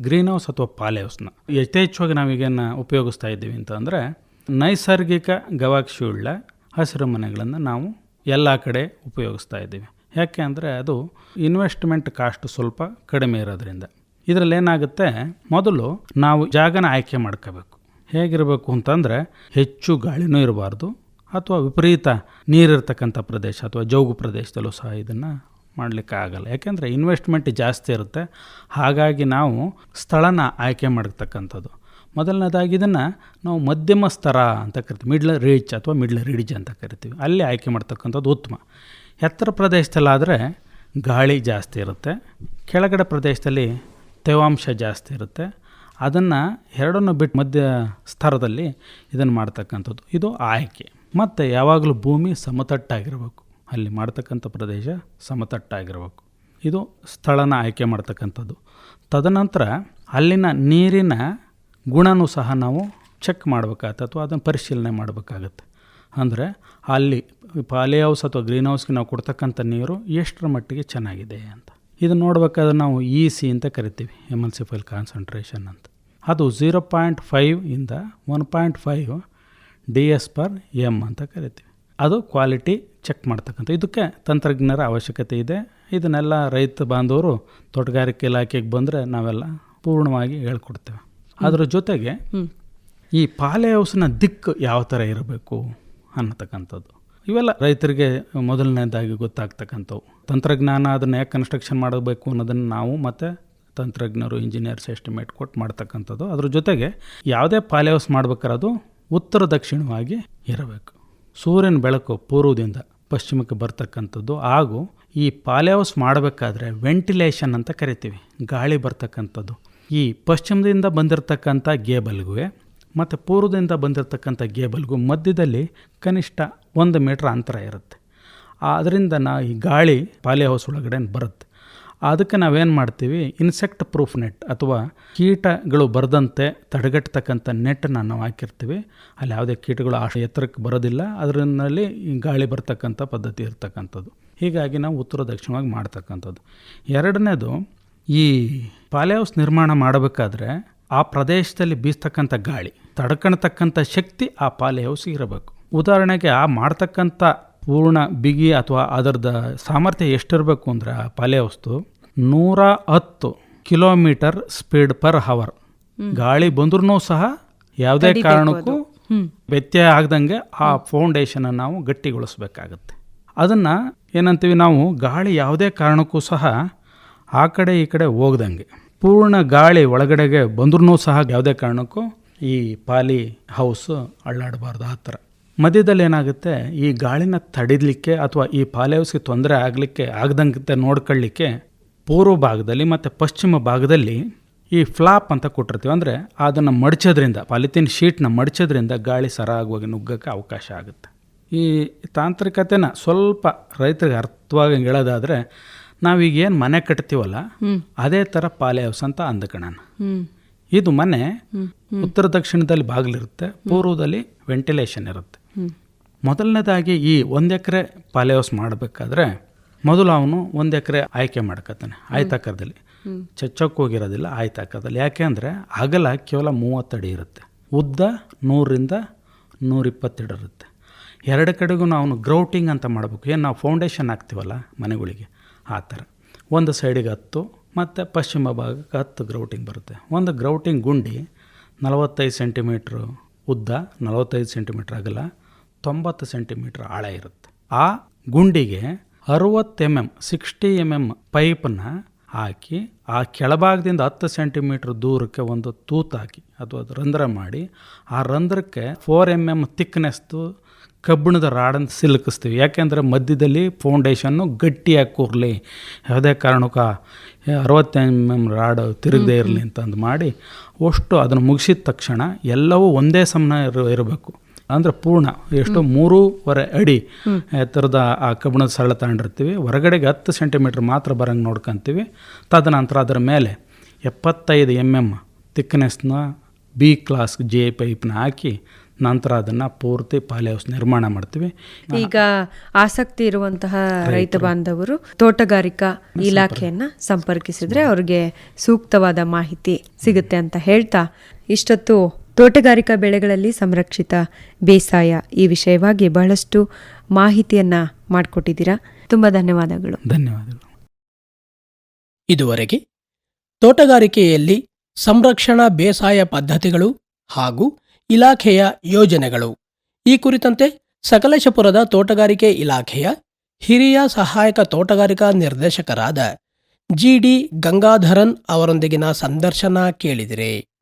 ಗ್ರೀನ್ ಹೌಸ್ ಅಥವಾ ಪಾಲೆ ಹೌಸ್ನ ಯಥೇಚ್ಛವಾಗಿ ನಾವೀಗೇನು ಉಪಯೋಗಿಸ್ತಾ ಇದ್ದೀವಿ ಅಂತಂದರೆ ನೈಸರ್ಗಿಕ ಗವಾಕ್ಷಿಯುಳ್ಳ ಹಸಿರು ಮನೆಗಳನ್ನು ನಾವು ಎಲ್ಲ ಕಡೆ ಉಪಯೋಗಿಸ್ತಾ ಇದ್ದೀವಿ. ಯಾಕೆ ಅಂದರೆ ಅದು ಇನ್ವೆಸ್ಟ್ಮೆಂಟ್ ಕಾಸ್ಟ್ ಸ್ವಲ್ಪ ಕಡಿಮೆ ಇರೋದ್ರಿಂದ. ಇದರಲ್ಲಿ ಏನಾಗುತ್ತೆ? ಮೊದಲು ನಾವು ಜಾಗನ ಆಯ್ಕೆ ಮಾಡ್ಕೋಬೇಕು. ಹೇಗಿರಬೇಕು ಅಂತಂದರೆ ಹೆಚ್ಚು ಗಾಳಿನೂ ಇರಬಾರ್ದು ಅಥವಾ ವಿಪರೀತ ನೀರಿರ್ತಕ್ಕಂಥ ಪ್ರದೇಶ ಅಥವಾ ಜೌಗು ಪ್ರದೇಶದಲ್ಲೂ ಸಹ ಇದನ್ನು ಮಾಡಲಿಕ್ಕೆ ಆಗಲ್ಲ. ಯಾಕೆಂದರೆ ಇನ್ವೆಸ್ಟ್ಮೆಂಟ್ ಜಾಸ್ತಿ ಇರುತ್ತೆ. ಹಾಗಾಗಿ ನಾವು ಸ್ಥಳನ ಆಯ್ಕೆ ಮಾಡಿರ್ತಕ್ಕಂಥದ್ದು ಮೊದಲನೇದಾಗಿ ಇದನ್ನು ನಾವು ಮಧ್ಯಮ ಸ್ತರ ಅಂತ ಕರಿತೀವಿ. ಮಿಡ್ಲ್ ರೀಚ್ ಅಥವಾ ಮಿಡ್ಲ್ ರೀಡ್ಜ್ ಅಂತ ಕರಿತೀವಿ. ಅಲ್ಲಿ ಆಯ್ಕೆ ಮಾಡ್ತಕ್ಕಂಥದ್ದು ಉತ್ತಮ. ಎತ್ತರ ಪ್ರದೇಶದಲ್ಲಾದರೆ ಗಾಳಿ ಜಾಸ್ತಿ ಇರುತ್ತೆ. ಕೆಳಗಡೆ ಪ್ರದೇಶದಲ್ಲಿ ತೇವಾಂಶ ಜಾಸ್ತಿ ಇರುತ್ತೆ. ಅದನ್ನು ಎರಡನ್ನು ಬಿಟ್ಟು ಮಧ್ಯ ಸ್ತರದಲ್ಲಿ ಇದನ್ನು ಮಾಡ್ತಕ್ಕಂಥದ್ದು. ಇದು ಆಯ್ಕೆ. ಮತ್ತು ಯಾವಾಗಲೂ ಭೂಮಿ ಸಮತಟ್ಟಾಗಿರಬೇಕು. ಅಲ್ಲಿ ಮಾಡ್ತಕ್ಕಂಥ ಪ್ರದೇಶ ಸಮತಟ್ಟಾಗಿರಬೇಕು. ಇದು ಸ್ಥಳನ ಆಯ್ಕೆ ಮಾಡ್ತಕ್ಕಂಥದ್ದು. ತದನಂತರ ಅಲ್ಲಿನ ನೀರಿನ ಗುಣನೂ ಸಹ ನಾವು ಚೆಕ್ ಮಾಡಬೇಕಾಗತ್ತೆ ಅಥವಾ ಅದನ್ನು ಪರಿಶೀಲನೆ ಮಾಡಬೇಕಾಗತ್ತೆ. ಅಂದರೆ ಅಲ್ಲಿ ಪಾಲಿ ಹೌಸ್ ಅಥವಾ ಗ್ರೀನ್ ಹೌಸ್ಗೆ ನಾವು ಕೊಡ್ತಕ್ಕಂಥ ನೀರು ಎಷ್ಟರ ಮಟ್ಟಿಗೆ ಚೆನ್ನಾಗಿದೆ ಅಂತ. ಇದು ನೋಡ್ಬೇಕಾದ್ರೆ ನಾವು ಇ ಸಿ ಅಂತ ಕರಿತೀವಿ ಎಂ ಎಮಲ್ಸಿಫೈಲ್ ಕಾನ್ಸಂಟ್ರೇಷನ್ ಅಂತ. ಅದು ಝೀರೋ ಪಾಯಿಂಟ್ ಫೈವ್ ಇಂದ one point five D S per M ಅಂತ ಕರಿತೀವಿ. ಅದು ಕ್ವಾಲಿಟಿ ಚೆಕ್ ಮಾಡ್ತಕ್ಕಂಥ ಇದಕ್ಕೆ ತಂತ್ರಜ್ಞರ ಅವಶ್ಯಕತೆ ಇದೆ. ಇದನ್ನೆಲ್ಲ ರೈತ ಬಾಂಧವರು ತೋಟಗಾರಿಕೆ ಇಲಾಖೆಗೆ ಬಂದರೆ ನಾವೆಲ್ಲ ಪೂರ್ಣವಾಗಿ ಹೇಳ್ಕೊಡ್ತೇವೆ. ಅದರ ಜೊತೆಗೆ ಈ ಪಾಲೆ ಹೌಸ್ನ ದಿಕ್ಕು ಯಾವ ಥರ ಇರಬೇಕು ಅನ್ನತಕ್ಕಂಥದ್ದು. ಇವೆಲ್ಲ ರೈತರಿಗೆ ಮೊದಲನೇದಾಗಿ ಗೊತ್ತಾಗ್ತಕ್ಕಂಥವು. ತಂತ್ರಜ್ಞಾನ ಅದನ್ನು ಯಾಕೆ ಕನ್ಸ್ಟ್ರಕ್ಷನ್ ಮಾಡಬೇಕು ಅನ್ನೋದನ್ನು ನಾವು ಮತ್ತು ತಂತ್ರಜ್ಞರು ಇಂಜಿನಿಯರ್ಸ್ ಎಸ್ಟಿಮೇಟ್ ಕೊಟ್ಟು ಮಾಡ್ತಕ್ಕಂಥದ್ದು. ಅದ್ರ ಜೊತೆಗೆ ಯಾವುದೇ ಪಾಲೆ ಹೌಸ್ ಮಾಡ್ಬೇಕಾದ್ರೆ ಉತ್ತರ ದಕ್ಷಿಣವಾಗಿ ಇರಬೇಕು. ಸೂರ್ಯನ ಬೆಳಕು ಪೂರ್ವದಿಂದ ಪಶ್ಚಿಮಕ್ಕೆ ಬರ್ತಕ್ಕಂಥದ್ದು. ಹಾಗೂ ಈ ಪಾಲ್ಯಾವ್ಸ್ ಮಾಡಬೇಕಾದ್ರೆ ವೆಂಟಿಲೇಷನ್ ಅಂತ ಕರಿತೀವಿ. ಗಾಳಿ ಬರ್ತಕ್ಕಂಥದ್ದು. ಈ ಪಶ್ಚಿಮದಿಂದ ಬಂದಿರತಕ್ಕಂಥ ಗೇಬಲ್ಗೂ ಮತ್ತು ಪೂರ್ವದಿಂದ ಬಂದಿರತಕ್ಕಂಥ ಗೇಬಲ್ಗೂ ಮಧ್ಯದಲ್ಲಿ ಕನಿಷ್ಠ ಒಂದು ಮೀಟ್ರ್ ಅಂತರ ಇರುತ್ತೆ. ಅದರಿಂದ ನಾ ಈ ಗಾಳಿ ಪಾಲಿ ಹೌಸ್ ಒಳಗಡೆ ಬರುತ್ತೆ. ಅದಕ್ಕೆ ನಾವೇನು ಮಾಡ್ತೀವಿ? ಇನ್ಸೆಕ್ಟ್ ಪ್ರೂಫ್ ನೆಟ್ ಅಥವಾ ಕೀಟಗಳು ಬರದಂತೆ ತಡೆಗಟ್ಟತಕ್ಕಂಥ ನೆಟ್ಟನ್ನು ನಾವು ಹಾಕಿರ್ತೀವಿ. ಅಲ್ಲಿ ಯಾವುದೇ ಕೀಟಗಳು ಆ ಎತ್ತರಕ್ಕೆ ಬರೋದಿಲ್ಲ. ಅದರಲ್ಲಿ ಗಾಳಿ ಬರ್ತಕ್ಕಂಥ ಪದ್ಧತಿ ಇರ್ತಕ್ಕಂಥದ್ದು. ಹೀಗಾಗಿ ನಾವು ಉತ್ತರ ದಕ್ಷಿಣವಾಗಿ ಮಾಡ್ತಕ್ಕಂಥದ್ದು. ಎರಡನೇದು, ಈ ಪಾಲಿ ಹೌಸ್ ನಿರ್ಮಾಣ ಮಾಡಬೇಕಾದ್ರೆ ಆ ಪ್ರದೇಶದಲ್ಲಿ ಬೀಸ್ತಕ್ಕಂಥ ಗಾಳಿ ತಡ್ಕೊಳ್ತಕ್ಕಂಥ ಶಕ್ತಿ ಆ ಪಾಲಿ ಇರಬೇಕು. ಉದಾಹರಣೆಗೆ ಆ ಮಾಡ್ತಕ್ಕಂಥ ಪೂರ್ಣ ಬಿಗಿ ಅಥವಾ ಅದರದ ಸಾಮರ್ಥ್ಯ ಎಷ್ಟಿರಬೇಕು ಅಂದರೆ ಆ ಪಾಲಿ ವಸ್ತು ನೂರ ಹತ್ತು ಕಿಲೋಮೀಟರ್ ಸ್ಪೀಡ್ ಪರ್ ಹವರ್ ಗಾಳಿ ಬಂದ್ರೂ ಸಹ ಯಾವುದೇ ಕಾರಣಕ್ಕೂ ವ್ಯತ್ಯಯ ಆಗದಂಗೆ ಆ ಫೌಂಡೇಶನ್ ನಾವು ಗಟ್ಟಿಗೊಳಿಸ್ಬೇಕಾಗತ್ತೆ. ಅದನ್ನು ಏನಂತೀವಿ ನಾವು ಗಾಳಿ ಯಾವುದೇ ಕಾರಣಕ್ಕೂ ಸಹ ಆ ಕಡೆ ಈ ಕಡೆ ಹೋಗ್ದಂಗೆ. ಪೂರ್ಣ ಗಾಳಿ ಒಳಗಡೆಗೆ ಬಂದ್ರೂ ಸಹ ಯಾವುದೇ ಕಾರಣಕ್ಕೂ ಈ ಪಾಲಿ ಹೌಸ್ ಅಳ್ಳಾಡಬಾರ್ದು ಆ ಥರ. ಮಧ್ಯದಲ್ಲಿ ಏನಾಗುತ್ತೆ ಈ ಗಾಳಿನ ತಡಿಲಿಕ್ಕೆ ಅಥವಾ ಈ ಪಾಲೆಹೌಸ್ಗೆ ತೊಂದರೆ ಆಗಲಿಕ್ಕೆ ಆಗದಂಗೆ ನೋಡ್ಕೊಳ್ಳಿಕ್ಕೆ ಪೂರ್ವ ಭಾಗದಲ್ಲಿ ಮತ್ತು ಪಶ್ಚಿಮ ಭಾಗದಲ್ಲಿ ಈ ಫ್ಲಾಪ್ ಅಂತ ಕೊಟ್ಟಿರ್ತೀವಿ. ಅಂದರೆ ಅದನ್ನು ಮಡಚೋದ್ರಿಂದ ಪಾಲಿಥೀನ್ ಶೀಟ್ನ ಮಡಚೋದ್ರಿಂದ ಗಾಳಿ ಸರಾಗವಾಗಿ ನುಗ್ಗಕ್ಕೆ ಅವಕಾಶ ಆಗುತ್ತೆ. ಈ ತಾಂತ್ರಿಕತೆನ ಸ್ವಲ್ಪ ರೈತರಿಗೆ ಅರ್ಥವಾಗಿ ಹೇಳೋದಾದರೆ ನಾವೀಗ ಏನು ಮನೆ ಕಟ್ತೀವಲ್ಲ ಅದೇ ಥರ ಪಾಲೆ ಹೌಸ್ ಅಂತ ಅಂದ್ಕೊಳ್ಳೋಣ. ಇದು ಮನೆ ಉತ್ತರ ದಕ್ಷಿಣದಲ್ಲಿ ಬಾಗಿಲಿರುತ್ತೆ ಪೂರ್ವದಲ್ಲಿ ವೆಂಟಿಲೇಷನ್ ಇರುತ್ತೆ. ಮೊದಲನೇದಾಗಿ ಈ ಒಂದು ಎಕರೆ ಪಾಲೆಹೌಸ್ ಮಾಡಬೇಕಾದ್ರೆ ಮೊದಲು ಅವನು ಒಂದು ಎಕರೆ ಆಯ್ಕೆ ಮಾಡ್ಕೊತಾನೆ ಆಯ್ತಾಕರದಲ್ಲಿ ಚಚ್ಚಕ್ಕೆ ಹೋಗಿರೋದಿಲ್ಲ ಯಾಕೆ ಅಂದರೆ ಅಗಲ ಕೇವಲ ಮೂವತ್ತಡಿ ಇರುತ್ತೆ. ಉದ್ದ ನೂರರಿಂದ ನೂರಿಪ್ಪತ್ತೆರಡು ಇರುತ್ತೆ. ಎರಡು ಕಡೆಗೂ ನಾವು ಗ್ರೌಟಿಂಗ್ ಅಂತ ಮಾಡಬೇಕು. ಏನು ನಾವು ಫೌಂಡೇಶನ್ ಹಾಕ್ತೀವಲ್ಲ ಮನೆಗಳಿಗೆ, ಆ ಥರ. ಒಂದು ಸೈಡಿಗೆ ಹತ್ತು, ಮತ್ತು ಪಶ್ಚಿಮ ಭಾಗಕ್ಕೆ ಹತ್ತು ಗ್ರೌಟಿಂಗ್ ಬರುತ್ತೆ. ಒಂದು ಗ್ರೌಟಿಂಗ್ ಗುಂಡಿ ನಲವತ್ತೈದು ಸೆಂಟಿಮೀಟ್ರ್ ಉದ್ದ ನಲವತ್ತೈದು ಸೆಂಟಿಮೀಟ್ರ್ ಅಗಲ, ತೊಂಬತ್ತು ಸೆಂಟಿಮೀಟ್ರ್ ಆಳ ಇರುತ್ತೆ. ಆ ಗುಂಡಿಗೆ ಅರುವತ್ತು M M sixty M M ಪೈಪನ್ನು ಹಾಕಿ, ಆ ಕೆಳಭಾಗದಿಂದ ಹತ್ತು ಸೆಂಟಿಮೀಟ್ರ್ ದೂರಕ್ಕೆ ಒಂದು ತೂತಾಕಿ ಅಥವಾ ರಂಧ್ರ ಮಾಡಿ, ಆ ರಂಧ್ರಕ್ಕೆ ಫೋರ್ ಎಂ ಎಂ ತಿಕ್ನೆಸ್ದು ಕಬ್ಬಿಣದ ರಾಡನ್ನು ಸಿಲುಕಿಸ್ತೀವಿ. ಯಾಕೆಂದರೆ ಮಧ್ಯದಲ್ಲಿ ಫೌಂಡೇಶನ್ನು ಗಟ್ಟಿಯಾಗಿ ಕೂರಲಿ. ಯಾವುದೇ ಕಾರಣಕ್ಕೆ ಅರವತ್ತೈದು ಎಂ ಎಂ ರಾಡ್ ತಿರುಗದೇ ಇರಲಿ ಅಂತಂದು ಮಾಡಿ ಅಷ್ಟು ಅದನ್ನು ಮುಗಿಸಿದ ತಕ್ಷಣ ಎಲ್ಲವೂ ಒಂದೇ ಸಮನ ಇರ ಇರಬೇಕು. ಅಂದರೆ ಪೂರ್ಣ. ಎಷ್ಟು? ಮೂರುವರೆ ಅಡಿ ಎತ್ತರದ ಆ ಕಬ್ಬಿಣದ ಸರಳ ತಗೊಂಡಿರ್ತೀವಿ. ಹೊರಗಡೆಗೆ ಹತ್ತು ಸೆಂಟಿಮೀಟ್ರ್ ಮಾತ್ರ ಬರಂಗೆ ನೋಡ್ಕೊತೀವಿ. ತದನಂತರ ಅದರ ಮೇಲೆ ಎಪ್ಪತ್ತೈದು ಎಂ ಎಂ ತಿಕ್ನೆಸ್ನ ಬಿ ಕ್ಲಾಸ್ ಜೆ ಪೈಪ್ನ ಹಾಕಿ ನಂತರ ಅದನ್ನು ಪೂರ್ತಿ ಪಾಲಿ ಹೌಸ್ ನಿರ್ಮಾಣ ಮಾಡ್ತೀವಿ. ಈಗ ಆಸಕ್ತಿ ಇರುವಂತಹ ರೈತ ಬಾಂಧವರು ತೋಟಗಾರಿಕಾ ಇಲಾಖೆಯನ್ನು ಸಂಪರ್ಕಿಸಿದ್ರೆ ಅವ್ರಿಗೆ ಸೂಕ್ತವಾದ ಮಾಹಿತಿ ಸಿಗುತ್ತೆ ಅಂತ ಹೇಳ್ತಾ ಇಷ್ಟೊತ್ತು ತೋಟಗಾರಿಕಾ ಬೆಳೆಗಳಲ್ಲಿ ಸಂರಕ್ಷಿತ ಬೇಸಾಯ ಈ ವಿಷಯವಾಗಿ ಬಹಳಷ್ಟು ಮಾಹಿತಿಯನ್ನ ಮಾಡಿಕೊಟ್ಟಿದ್ದೀರಾ. ತುಂಬ ಧನ್ಯವಾದಗಳು. ಧನ್ಯವಾದಗಳು. ಇದುವರೆಗೆ ತೋಟಗಾರಿಕೆಯಲ್ಲಿ ಸಂರಕ್ಷಣಾ ಬೇಸಾಯ ಪದ್ಧತಿಗಳು ಹಾಗೂ ಇಲಾಖೆಯ ಯೋಜನೆಗಳು. ಈ ಕುರಿತಂತೆ ಸಕಲೇಶಪುರದ ತೋಟಗಾರಿಕೆ ಇಲಾಖೆಯ ಹಿರಿಯ ಸಹಾಯಕ ತೋಟಗಾರಿಕಾ ನಿರ್ದೇಶಕರಾದ ಜಿಡಿ ಗಂಗಾಧರನ್ ಅವರೊಂದಿಗಿನ ಸಂದರ್ಶನ ಕೇಳಿದಿರಿ.